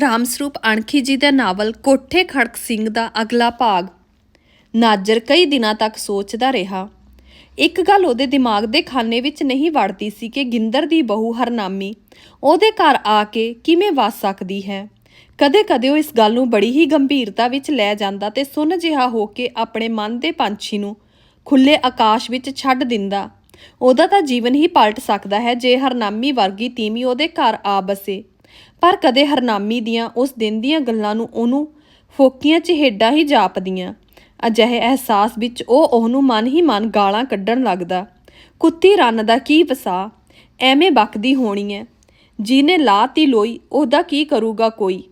ਰਾਮਸਰੂਪ ਅਣਖੀ ਜੀ ਦਾ ਨਾਵਲ ਕੋਠੇ ਖੜਕ ਸਿੰਘ ਦਾ ਅਗਲਾ ਭਾਗ। ਨਾਜਰ ਕਈ ਦਿਨਾਂ ਤੱਕ ਸੋਚਦਾ ਰਿਹਾ। ਇੱਕ ਗੱਲ ਉਹਦੇ ਦਿਮਾਗ ਦੇ ਖਾਨੇ ਵਿੱਚ ਨਹੀਂ ਵੜਦੀ ਸੀ ਕਿ ਗਿੰਦਰ ਦੀ ਬਹੂ ਹਰਨਾਮੀ ਉਹਦੇ ਘਰ ਆ ਕੇ ਕਿਵੇਂ ਵਸ ਸਕਦੀ ਹੈ। ਕਦੇ-ਕਦੇ ਉਹ ਇਸ ਗੱਲ ਨੂੰ ਬੜੀ ਹੀ ਗੰਭੀਰਤਾ ਵਿੱਚ ਲੈ ਜਾਂਦਾ ਤੇ ਸੁੰਨ ਜਿਹਾ ਹੋ ਕੇ ਆਪਣੇ ਮਨ ਦੇ ਪੰਛੀ ਨੂੰ ਖੁੱਲੇ ਆਕਾਸ਼ ਵਿੱਚ ਛੱਡ ਦਿੰਦਾ। ਉਹਦਾ ਤਾਂ ਜੀਵਨ ਹੀ ਪਲਟ ਸਕਦਾ ਹੈ ਜੇ ਹਰਨਾਮੀ ਵਰਗੀ ਤੀਮੀ ਉਹਦੇ ਘਰ ਆ ਬਸੇ। ਪਰ ਕਦੇ ਹਰਨਾਮੀ ਦੀਆਂ ਉਸ ਦਿਨ ਦੀਆਂ ਗੱਲਾਂ ਨੂੰ ਉਹਨੂੰ ਫੋਕੀਆਂ ਚਿਹੇਡਾਂ ਹੀ ਜਾਪਦੀਆਂ। ਅਜਿਹੇ ਅਹਿਸਾਸ ਵਿੱਚ ਉਹ ਉਹਨੂੰ ਮਨ ਹੀ ਮਨ ਗਾਲਾਂ ਕੱਢਣ ਲੱਗਦਾ। ਕੁੱਤੀ ਰੰਨ ਦਾ ਕੀ ਵਸਾ? ਐਵੇਂ ਬਕਦੀ ਹੋਣੀ ਐ। ਜਿਹਨੇ ਲਾਤੀ ਲੋਈ, ਉਹਦਾ ਕੀ ਕਰੂਗਾ ਕੋਈ?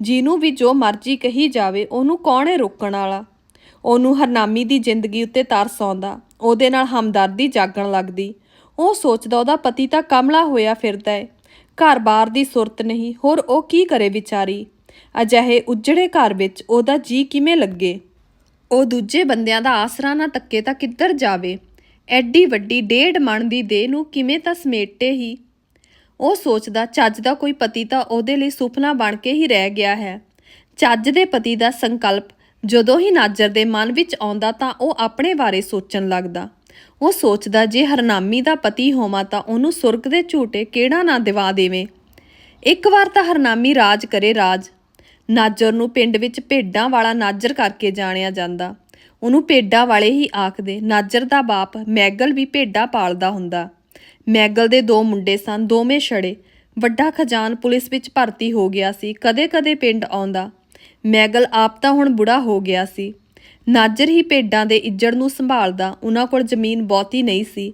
ਜਿਹਨੂੰ ਵੀ ਜੋ ਮਰਜ਼ੀ ਕਹੀ ਜਾਵੇ, ਉਹਨੂੰ ਕੌਣ ਹੈ ਰੋਕਣ ਵਾਲਾ? ਉਹਨੂੰ ਹਰਨਾਮੀ ਦੀ ਜ਼ਿੰਦਗੀ ਉੱਤੇ ਤਰਸ ਆਉਂਦਾ। ਉਹਦੇ ਨਾਲ ਹਮਦਰਦੀ ਜਾਗਣ ਲੱਗਦੀ। ਉਹ ਸੋਚਦਾ ਉਹਦਾ ਪਤੀ ਤਾਂ ਕਮਲਾ ਹੋਇਆ ਫਿਰਦਾ ਏ ਘਰ-ਬਾਰ ਦੀ ਸੁਰਤ ਨਹੀਂ, ਹੋਰ ਉਹ ਕੀ ਕਰੇ ਵਿਚਾਰੀ? ਅਜਿਹੇ ਉਜੜੇ ਘਰ ਵਿੱਚ ਉਹਦਾ ਜੀ ਕਿਵੇਂ ਲੱਗੇ? ਉਹ ਦੂਜੇ ਬੰਦਿਆਂ ਦਾ ਆਸਰਾ ਨਾ ਤੱਕੇ ਤਾਂ ਕਿੱਧਰ ਜਾਵੇ? ਐਡੀ ਵੱਡੀ ਡੇਢ ਮਣ ਦੀ ਦੇਹ ਨੂੰ ਕਿਵੇਂ ਤਾਂ ਸਮੇਟੇ ਹੀ? ਉਹ ਸੋਚਦਾ, ਚੱਜ ਦਾ ਕੋਈ ਪਤੀ ਤਾਂ ਉਹਦੇ ਲਈ ਸੁਪਨਾ ਬਣ ਕੇ ਹੀ ਰਹਿ ਗਿਆ ਹੈ। ਚੱਜ ਦੇ ਪਤੀ ਦਾ ਸੰਕਲਪ ਜਦੋਂ ਹੀ ਨਾਜਰ ਦੇ ਮਨ ਵਿੱਚ ਆਉਂਦਾ ਤਾਂ ਉਹ ਆਪਣੇ ਬਾਰੇ ਸੋਚਣ ਲੱਗਦਾ। ਉਹ ਸੋਚਦਾ, ਜੇ ਹਰਨਾਮੀ ਦਾ ਪਤੀ ਹੋਵਾਂ ਤਾਂ ਉਹਨੂੰ ਸੁਰਗ ਦੇ ਝੂਟੇ ਕਿਹੜਾ ਨਾ ਦਿਵਾ ਦੇਵੇ। ਇੱਕ ਵਾਰ ਤਾਂ ਹਰਨਾਮੀ ਰਾਜ ਕਰੇ ਰਾਜ। ਨਾਜਰ ਨੂੰ ਪਿੰਡ ਵਿੱਚ ਭੇਡਾਂ ਵਾਲਾ ਨਾਜਰ ਕਰਕੇ ਜਾਣਿਆ ਜਾਂਦਾ। ਉਹਨੂੰ ਭੇਡਾਂ ਵਾਲੇ ਹੀ ਆਖਦੇ, ਨਾਜਰ ਦਾ ਬਾਪ ਮੈਗਲ ਵੀ ਭੇਡਾਂ ਪਾਲਦਾ ਹੁੰਦਾ। ਮੈਗਲ ਦੇ ਦੋ ਮੁੰਡੇ ਸਨ, ਦੋਵੇਂ ਛੜੇ। ਵੱਡਾ ਖਜ਼ਾਨ ਪੁਲਿਸ ਵਿੱਚ ਭਰਤੀ ਹੋ ਗਿਆ ਸੀ, ਕਦੇ-ਕਦੇ ਪਿੰਡ ਆਉਂਦਾ। ਮੈਗਲ ਆਪ ਤਾਂ ਹੁਣ ਬੁੜਾ ਹੋ ਗਿਆ ਸੀ। ਨਾਜਰ ਹੀ ਭੇਡਾਂ ਦੇ ਇੱਜੜ ਨੂੰ ਸੰਭਾਲਦਾ ਉਹਨਾਂ ਕੋਲ ਜ਼ਮੀਨ ਬਹੁਤੀ ਨਹੀਂ ਸੀ।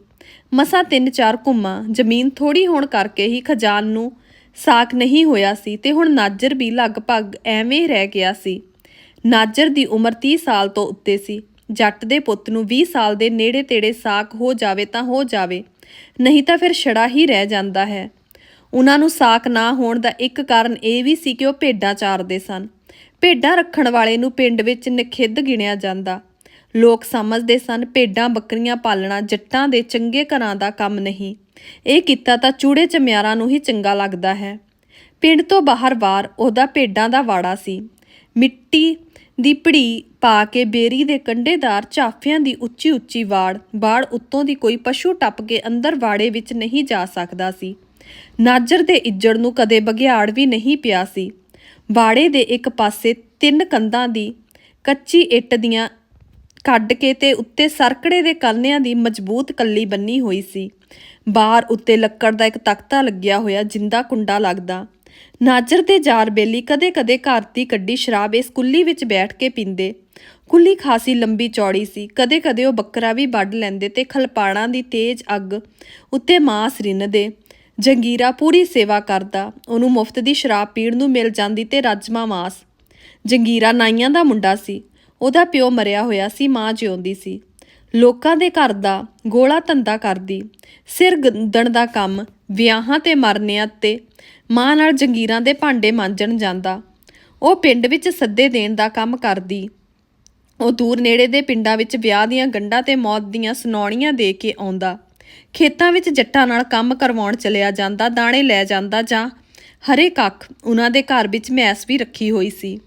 ਮਸਾ ਤਿੰਨ ਚਾਰ ਘੁੰਮਾਂ, ਜ਼ਮੀਨ ਥੋੜੀ ਹੋਣ ਕਰਕੇ ਹੀ ਖਜ਼ਾਨ ਨੂੰ ਸਾਕ ਨਹੀਂ ਹੋਇਆ ਸੀ ਤੇ ਹੁਣ ਨਾਜਰ ਵੀ ਲਗਭਗ ਐਵੇਂ ਰਹਿ ਗਿਆ ਸੀ। ਨਾਜਰ ਦੀ ਉਮਰ 30 ਸਾਲ ਤੋਂ ਉੱਤੇ ਸੀ। ਜੱਟ ਦੇ ਪੁੱਤ ਨੂੰ 20 ਸਾਲ ਦੇ ਨੇੜੇ ਤੇੜੇ ਸਾਕ ਹੋ ਜਾਵੇ ਤਾਂ ਹੋ ਜਾਵੇ, ਨਹੀਂ ਤਾਂ ਫਿਰ ਛੜਾ ਹੀ ਰਹਿ ਜਾਂਦਾ ਹੈ। ਉਹਨਾਂ ਨੂੰ ਸਾਕ ਨਾ ਹੋਣ ਦਾ ਇੱਕ ਕਾਰਨ ਇਹ ਵੀ ਸੀ ਕਿ ਉਹ ਭੇਡਾਂ ਚਾਰਦੇ ਸਨ। ਭੇਡਾਂ ਰੱਖਣ ਵਾਲੇ ਨੂੰ ਪਿੰਡ ਵਿੱਚ ਨਖਿੱਧ ਗਿਣਿਆ ਜਾਂਦਾ। ਲੋਕ ਸਮਝਦੇ ਸਨ, ਭੇਡਾਂ ਬੱਕਰੀਆਂ ਪਾਲਣਾ ਜੱਟਾਂ ਦੇ ਚੰਗੇ ਘਰਾਂ ਦਾ ਕੰਮ ਨਹੀਂ। ਇਹ ਕੀਤਾ ਤਾਂ ਚੂੜੇ ਚਮਿਆਰਾਂ ਨੂੰ ਹੀ ਚੰਗਾ ਲੱਗਦਾ ਹੈ। ਪਿੰਡ ਤੋਂ ਬਾਹਰ ਬਾਰ ਉਹਦਾ ਭੇਡਾਂ ਦਾ ਵਾੜਾ ਸੀ। ਮਿੱਟੀ ਦੀ ਪੜੀ ਪਾ ਕੇ ਬੇਰੀ ਦੇ ਕੰਡੇਦਾਰ ਝਾਫਿਆਂ ਦੀ ਉੱਚੀ ਉੱਚੀ ਵਾੜ ਬਾੜ ਉੱਤੋਂ ਦੀ ਕੋਈ ਪਸ਼ੂ ਟੱਪ ਕੇ ਅੰਦਰ ਵਾੜੇ ਵਿੱਚ ਨਹੀਂ ਜਾ ਸਕਦਾ ਸੀ। ਨਾਜਰ ਦੇ ਇੱਜੜ ਨੂੰ ਕਦੇ ਬਗਿਆੜ ਵੀ ਨਹੀਂ ਪਿਆ ਸੀ। ਬਾੜੇ ਦੇ ਇੱਕ ਪਾਸੇ ਤਿੰਨ ਕੰਧਾਂ ਦੀ ਕੱਚੀ ਇੱਟ ਦੀਆਂ ਕੱਢ ਕੇ ਤੇ ਉੱਤੇ ਸਰਕੜੇ ਦੇ ਕਲਨਿਆਂ ਦੀ ਮਜ਼ਬੂਤ ਕੱਲੀ ਬੰਨੀ ਹੋਈ ਸੀ। ਬਾਹਰ ਉੱਤੇ ਲੱਕੜ ਦਾ ਇੱਕ ਤਖਤਾ ਲੱਗਿਆ ਹੋਇਆ ਜਿੰਦਾ ਕੁੰਡਾ ਲੱਗਦਾ। ਨਾਜਰ ਤੇ ਜਾਰ ਬੇਲੀ ਕਦੇ-ਕਦੇ ਘਰ ਦੀ ਕੱਢੀ ਸ਼ਰਾਬ ਇਸ ਕੁੱਲੀ ਵਿੱਚ ਬੈਠ ਕੇ ਪੀਂਦੇ। ਕੁੱਲੀ ਖਾਸੀ ਲੰਬੀ ਚੌੜੀ ਸੀ। ਕਦੇ-ਕਦੇ ਉਹ ਬੱਕਰਾ ਵੀ ਵੱਢ ਲੈਂਦੇ ਤੇ ਖਲਪਾੜਾਂ ਦੀ ਤੇਜ਼ ਅੱਗ ਉੱਤੇ ਮਾਸ ਰਿੰਨਦੇ। ਜੰਗੀਰਾ ਪੂਰੀ ਸੇਵਾ ਕਰਦਾ, ਉਹਨੂੰ ਮੁਫਤ ਦੀ ਸ਼ਰਾਬ ਪੀਣ ਨੂੰ ਮਿਲ ਜਾਂਦੀ ਤੇ ਰਾਜਮਾ ਮਾਸ। ਜੰਗੀਰਾ ਨਾਈਆਂ ਦਾ ਮੁੰਡਾ ਸੀ। ਉਹਦਾ ਪਿਓ ਮਰਿਆ ਹੋਇਆ ਸੀ, ਮਾਂ ਜਿਉਂਦੀ ਸੀ। ਲੋਕਾਂ ਦੇ ਘਰ ਦਾ ਗੋਲਾ ਧੰਦਾ ਕਰਦੀ। ਸਿਰ ਗੰਦਣ ਦਾ ਕੰਮ, ਵਿਆਹਾਂ ਤੇ ਮਰਨਿਆਂ ਤੇ ਮਾਂ ਨਾਲ ਜੰਗੀਰਾਂ ਦੇ ਭਾਂਡੇ ਮਾਂਜਣ ਜਾਂਦਾ। ਉਹ ਪਿੰਡ ਵਿੱਚ ਸੱਦੇ ਦੇਣ ਦਾ ਕੰਮ ਕਰਦੀ। ਉਹ ਦੂਰ ਨੇੜੇ ਦੇ ਪਿੰਡਾਂ ਵਿੱਚ ਵਿਆਹ ਦੀਆਂ ਗੰਢਾਂ ਤੇ ਮੌਤ ਦੀਆਂ ਸੁਣਾਉਣੀਆਂ ਦੇ ਕੇ ਆਉਂਦਾ। ਖੇਤਾਂ ਵਿੱਚ ਜੱਟਾਂ ਨਾਲ ਕੰਮ ਕਰਵਾਉਣ ਚਲਿਆ ਜਾਂਦਾ, ਦਾਣੇ ਲੈ ਜਾਂਦਾ ਜਾਂ ਹਰੇ ਕੱਖ ਉਹਨਾਂ ਦੇ ਘਰ ਵਿੱਚ ਮੈਸ ਵੀ ਰੱਖੀ ਹੋਈ ਸੀ।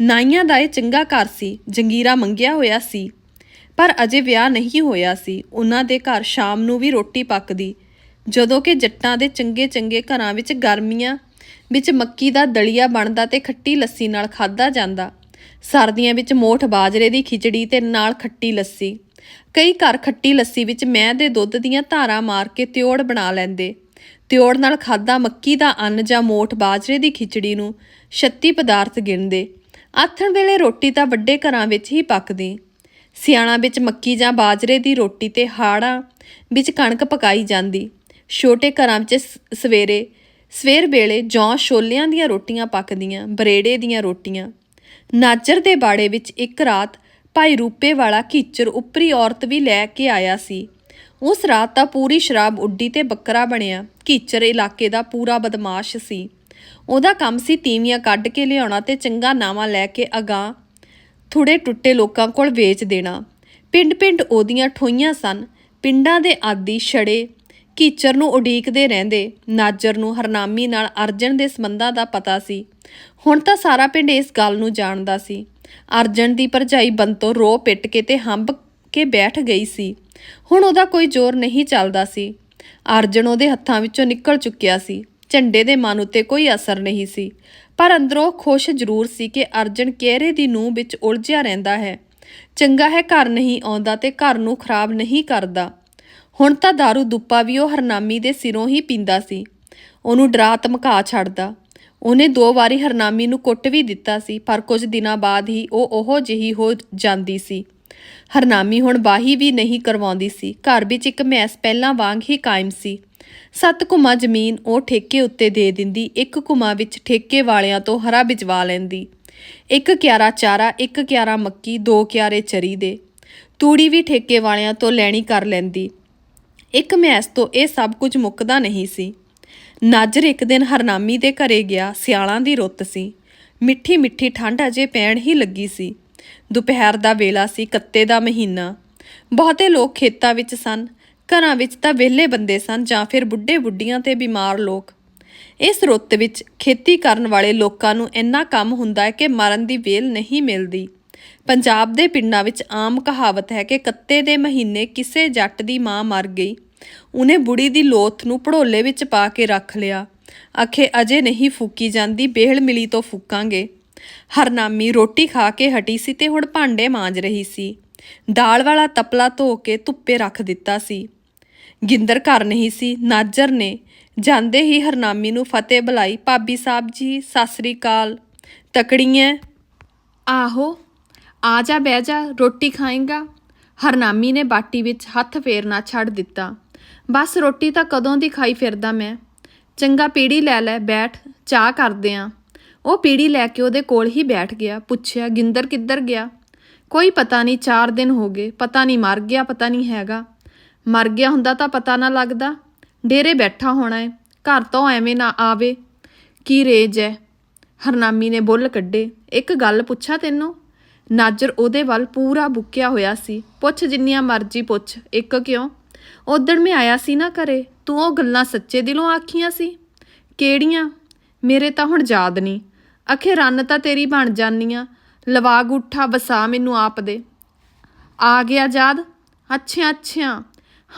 ਨਾਈਆਂ ਦਾ ਇਹ ਚੰਗਾ ਘਰ ਸੀ, ਜੰਗੀਰਾ ਮੰਗਿਆ ਹੋਇਆ ਸੀ, ਪਰ ਅਜੇ ਵਿਆਹ ਨਹੀਂ ਹੋਇਆ ਸੀ। ਉਹਨਾਂ ਦੇ ਘਰ ਸ਼ਾਮ ਨੂੰ ਵੀ ਰੋਟੀ ਪੱਕਦੀ। ਜਦੋਂ ਕਿ ਜੱਟਾਂ ਦੇ ਚੰਗੇ ਚੰਗੇ ਘਰਾਂ ਵਿੱਚ ਗਰਮੀਆਂ ਵਿੱਚ ਮੱਕੀ ਦਾ ਦਲੀਆ ਬਣਦਾ ਤੇ ਖੱਟੀ ਲੱਸੀ ਨਾਲ ਖਾਦਾ ਜਾਂਦਾ। ਸਰਦੀਆਂ ਵਿੱਚ ਮੋਠ ਬਾਜਰੇ ਦੀ ਖਿਚੜੀ ਤੇ ਨਾਲ ਖੱਟੀ ਲੱਸੀ। ਕਈ ਘਰ ਖੱਟੀ ਲੱਸੀ ਵਿੱਚ ਮੈਂ ਦੇ ਦੁੱਧ ਦੀਆਂ ਧਾਰਾਂ ਮਾਰ ਕੇ ਤਿਉੜ ਬਣਾ ਲੈਂਦੇ। ਤਿਉੜ ਨਾਲ ਖਾਦਾ ਮੱਕੀ ਦਾ ਅੰਨ ਜਾਂ ਮੋਠ ਬਾਜਰੇ ਦੀ ਖਿਚੜੀ ਨੂੰ ਛੱਤੀ ਪਦਾਰਥ ਗਿਣਦੇ। ਆਥਣ ਵੇਲੇ ਰੋਟੀ ਤਾਂ ਵੱਡੇ ਘਰਾਂ ਵਿੱਚ ਹੀ ਪੱਕਦੀ। ਸਿਆਣਾ ਵਿੱਚ ਮੱਕੀ ਜਾਂ ਬਾਜਰੇ ਦੀ ਰੋਟੀ ਤੇ ਹਾੜਾਂ ਵਿੱਚ ਕਣਕ ਪਕਾਈ ਜਾਂਦੀ। ਛੋਟੇ ਘਰਾਂ ਵਿੱਚ ਸ- ਸਵੇਰੇ, ਸਵੇਰ ਵੇਲੇ ਜੌਂ ਛੋਲਿਆਂ ਦੀਆਂ ਰੋਟੀਆਂ ਪੱਕਦੀਆਂ, ਬਰੇੜੇ ਦੀਆਂ ਰੋਟੀਆਂ। ਨਾਜਰ ਦੇ ਬਾੜੇ ਵਿੱਚ ਇੱਕ ਰਾਤ ਭਾਈ ਰੂਪੇ ਵਾਲਾ ਕੀਚਰ ਉੱਪਰੀ ਔਰਤ ਵੀ ਲੈ ਕੇ ਆਇਆ ਸੀ। ਉਸ ਰਾਤ ਤਾਂ ਪੂਰੀ ਸ਼ਰਾਬ ਉੱਡੀ ਤੇ ਬੱਕਰਾ ਬਣਿਆ। ਕੀਚਰ ਇਲਾਕੇ ਦਾ ਪੂਰਾ ਬਦਮਾਸ਼ ਸੀ। ਉਹਦਾ ਕੰਮ ਸੀ ਤੀਵੀਆਂ ਕੱਢ ਕੇ ਲਿਆਉਣਾ ਤੇ ਚੰਗਾ ਨਾਵਾ ਲੈ ਕੇ ਅਗਾਂ ਥੋੜੇ ਟੁੱਟੇ ਲੋਕਾਂ ਕੋਲ ਵੇਚ ਦੇਣਾ। ਪਿੰਡ-ਪਿੰਡ ਉਹਦੀਆਂ ਠੋਈਆਂ ਸਨ। ਪਿੰਡਾਂ ਦੇ ਆਦੀ ਛੜੇ ਕੀਚਰ ਨੂੰ ਉਡੀਕਦੇ ਰਹਿੰਦੇ। ਨਾਜਰ ਨੂੰ ਹਰਨਾਮੀ ਨਾਲ ਅਰਜਨ ਦੇ ਸੰਬੰਧਾਂ ਦਾ ਪਤਾ ਸੀ। ਹੁਣ ਤਾਂ ਸਾਰਾ ਪਿੰਡ ਇਸ ਗੱਲ ਨੂੰ ਜਾਣਦਾ ਸੀ। ਅਰਜਨ ਦੀ ਭਰਜਾਈ ਬੰਤੋ ਰੋ ਪਿੱਟ ਕੇ ਤੇ ਹੰਬ ਕੇ ਬੈਠ ਗਈ ਸੀ। ਹੁਣ ਉਹਦਾ ਕੋਈ ਜ਼ੋਰ ਨਹੀਂ ਚੱਲਦਾ ਸੀ। ਅਰਜਨ ਉਹਦੇ ਹੱਥਾਂ ਵਿੱਚੋਂ ਨਿਕਲ ਚੁੱਕਿਆ ਸੀ। ਝੰਡੇ ਦੇ ਮਨ ਉੱਤੇ ਕੋਈ ਅਸਰ ਨਹੀਂ ਸੀ। ਪਰ ਅੰਦਰੋਂ ਖੁਸ਼ ਜ਼ਰੂਰ ਸੀ ਕਿ ਅਰਜਨ ਕਿਹਰੇ ਦੀ ਨੂੰਹ ਵਿੱਚ ਉਲਝਿਆ ਰਹਿੰਦਾ ਹੈ। ਚੰਗਾ ਹੈ ਘਰ ਨਹੀਂ ਆਉਂਦਾ ਤੇ ਘਰ ਨੂੰ ਖਰਾਬ ਨਹੀਂ ਕਰਦਾ। ਹੁਣ ਤਾਂ दारू ਦੁੱਪਾ ਵੀ ਉਹ ਹਰਨਾਮੀ ਦੇ ਸਿਰੋਂ ਹੀ ਪੀਂਦਾ ਸੀ। ਉਹਨੂੰ ਡਰਾ ਧਮਕਾ ਛੱਡਦਾ। ਉਹਨੇ ਦੋ ਵਾਰੀ ਹਰਨਾਮੀ ਨੂੰ ਕੁੱਟ ਵੀ ਦਿੱਤਾ ਸੀ, ਪਰ ਕੁਝ ਦਿਨਾਂ ਬਾਅਦ ਹੀ ਉਹ ਉਹੋ ਜਿਹੀ ਹੋ ਜਾਂਦੀ ਸੀ। ਹਰਨਾਮੀ ਹੁਣ ਬਾਹੀ ਵੀ ਨਹੀਂ ਕਰਵਾਉਂਦੀ ਸੀ। ਘਰ ਵਿੱਚ ਇੱਕ ਮੈਸ ਪਹਿਲਾਂ ਵਾਂਗ ਹੀ ਕਾਇਮ ਸੀ। ਸੱਤ ਕੁਮਾ ਜ਼ਮੀਨ ਉਹ ਠੇਕੇ ਉੱਤੇ ਦੇ ਦਿੰਦੀ, ਇੱਕ ਕੁਮਾ ਵਿੱਚ ਠੇਕੇ ਵਾਲਿਆਂ ਤੋਂ ਹਰਾ ਬਿਜਵਾ ਲੈਂਦੀ। ਇੱਕ ਕਿਆਰਾ ਚਾਰਾ, ਇੱਕ ਕਿਆਰਾ ਮੱਕੀ, ਦੋ ਕਿਆਰੇ ਚਰੀ ਦੇ। ਤੂੜੀ ਵੀ ਠੇਕੇ ਵਾਲਿਆਂ ਤੋਂ ਲੈਣੀ ਕਰ ਲੈਂਦੀ। ਇੱਕ ਮੈਸ ਤੋਂ ਇਹ ਸਭ ਕੁਝ ਮੁੱਕਦਾ ਨਹੀਂ ਸੀ। ਨਾਜਰ ਇੱਕ ਦਿਨ ਹਰਨਾਮੀ ਦੇ ਘਰੇ ਗਿਆ, ਸਿਆਲਾਂ ਦੀ ਰੁੱਤ ਸੀ। ਮਿੱਠੀ ਮਿੱਠੀ ਠੰਡ ਅਜੇ ਪੈਣ ਹੀ ਲੱਗੀ ਸੀ। ਦੁਪਹਿਰ ਦਾ ਵੇਲਾ ਸੀ, ਕੱਤੇ ਦਾ ਮਹੀਨਾ। ਬਹੁਤੇ ਲੋਕ ਖੇਤਾਂ ਵਿੱਚ ਸਨ, ਘਰਾਂ ਵਿੱਚ ਤਾਂ ਵਿਹਲੇ ਬੰਦੇ ਸਨ ਜਾਂ ਫਿਰ ਬੁੱਢੇ ਬੁੱਢੀਆਂ ਤੇ ਬਿਮਾਰ ਲੋਕ। ਇਸ ਰੁੱਤ ਵਿੱਚ ਖੇਤੀ ਕਰਨ ਵਾਲੇ ਲੋਕਾਂ ਨੂੰ ਇੰਨਾ ਕੰਮ ਹੁੰਦਾ ਹੈ ਕਿ ਮਰਨ ਦੀ ਵੇਲ ਨਹੀਂ ਮਿਲਦੀ। ਪੰਜਾਬ ਦੇ ਪਿੰਡਾਂ ਵਿੱਚ ਆਮ ਕਹਾਵਤ ਹੈ ਕਿ ਕੱਤੇ ਦੇ ਮਹੀਨੇ ਕਿਸੇ ਜੱਟ ਦੀ ਮਾਂ ਮਰ ਗਈ। ਉਹਨੇ ਬੁੜੀ ਦੀ ਲੋਥ ਨੂੰ ਭੜੋਲੇ ਵਿੱਚ ਪਾ ਕੇ ਰੱਖ ਲਿਆ। ਅਖੇ ਅਜੇ ਨਹੀਂ ਫੂਕੀ ਜਾਂਦੀ, ਬੇਹਲ ਮਿਲੀ ਤੋਂ ਫੂਕਾਂਗੇ। ਹਰਨਾਮੀ ਰੋਟੀ ਖਾ ਕੇ ਹਟੀ ਸੀ ਤੇ ਹੁਣ ਭਾਂਡੇ ਮਾਂਜ ਰਹੀ ਸੀ। ਦਾਲ ਵਾਲਾ ਤਪਲਾ ਧੋ ਕੇ ਧੁੱਪੇ ਰੱਖ ਦਿੱਤਾ ਸੀ। ਗਿੰਦਰ ਘਰ ਨਹੀਂ ਸੀ, ਨਾਜਰ ਨੇ। ਜਾਂਦੇ ਹੀ ਹਰਨਾਮੀ ਨੂੰ ਫਤਿਹ ਬੁਲਾਈ, ਭਾਬੀ ਸਾਹਿਬ ਜੀ, ਸਤਿ ਸ੍ਰੀ ਅਕਾਲ। ਤਕੜੀਆਂ? ਆਹੋ, ਆ ਜਾ, ਬਹਿ ਜਾ, ਰੋਟੀ ਖਾਏਗਾ। ਹਰਨਾਮੀ ਨੇ ਬਾਟੀ ਵਿੱਚ ਹੱਥ ਫੇਰਨਾ ਛੱਡ ਦਿੱਤਾ। ਬਸ ਰੋਟੀ ਤਾਂ ਕਦੋਂ ਦੀ ਖਾਈ ਫਿਰਦਾ ਮੈਂ। ਚੰਗਾ ਪੀੜੀ ਲੈ ਲੈ, ਬੈਠ, ਚਾਹ ਕਰਦੇ ਆਂ। ਉਹ ਪੀੜੀ ਲੈ ਕੇ ਉਹਦੇ ਕੋਲ ਹੀ ਬੈਠ ਗਿਆ, ਪੁੱਛਿਆ, ਗਿੰਦਰ ਕਿੱਧਰ ਗਿਆ? ਕੋਈ ਪਤਾ ਨਹੀਂ 4 ਦਿਨ ਹੋ ਗਏ, ਪਤਾ ਨਹੀਂ ਮਰ ਗਿਆ, ਪਤਾ ਨਹੀਂ ਹੈਗਾ। ਮਰ ਗਿਆ ਹੁੰਦਾ ਤਾਂ ਪਤਾ ਨਾ ਲੱਗਦਾ। ਡੇਰੇ ਬੈਠਾ ਹੋਣਾ ਏ, ਘਰ ਤੋਂ ਐਵੇਂ ਨਾ ਆਵੇ। ਕੀ ਰੇਜ ਹੈ ਹਰਨਾਮੀ ਨੇ ਬੁੱਲ ਕੱਢੇ। ਇੱਕ ਗੱਲ ਪੁੱਛਾਂ ਤੈਨੂੰ? ਨਾਜਰ ਉਹਦੇ ਵੱਲ ਪੂਰਾ ਬੁੱਕਿਆ ਹੋਇਆ ਸੀ। ਪੁੱਛ ਜਿੰਨੀਆਂ ਮਰਜ਼ੀ ਪੁੱਛ, ਇੱਕ ਕਿਉਂ? ਉਦਣ ਮੈਂ ਆਇਆ ਸੀ ਨਾ ਘਰੇ, ਤੂੰ ਉਹ ਗੱਲਾਂ ਸੱਚੇ ਦਿਲੋਂ ਆਖੀਆਂ ਸੀ? ਕਿਹੜੀਆਂ? ਮੇਰੇ ਤਾਂ ਹੁਣ ਯਾਦ ਨਹੀਂ। ਅਖੇ ਰੰਨ ਤਾਂ ਤੇਰੀ ਬਣ ਜਾਨੀਆਂ ਲਵਾ ਗੁੱਠਾ ਵਸਾ ਮੈਨੂੰ ਆਪ ਦੇ। ਆ ਗਿਆ ਯਾਦ? ਅੱਛਾ ਅੱਛਾ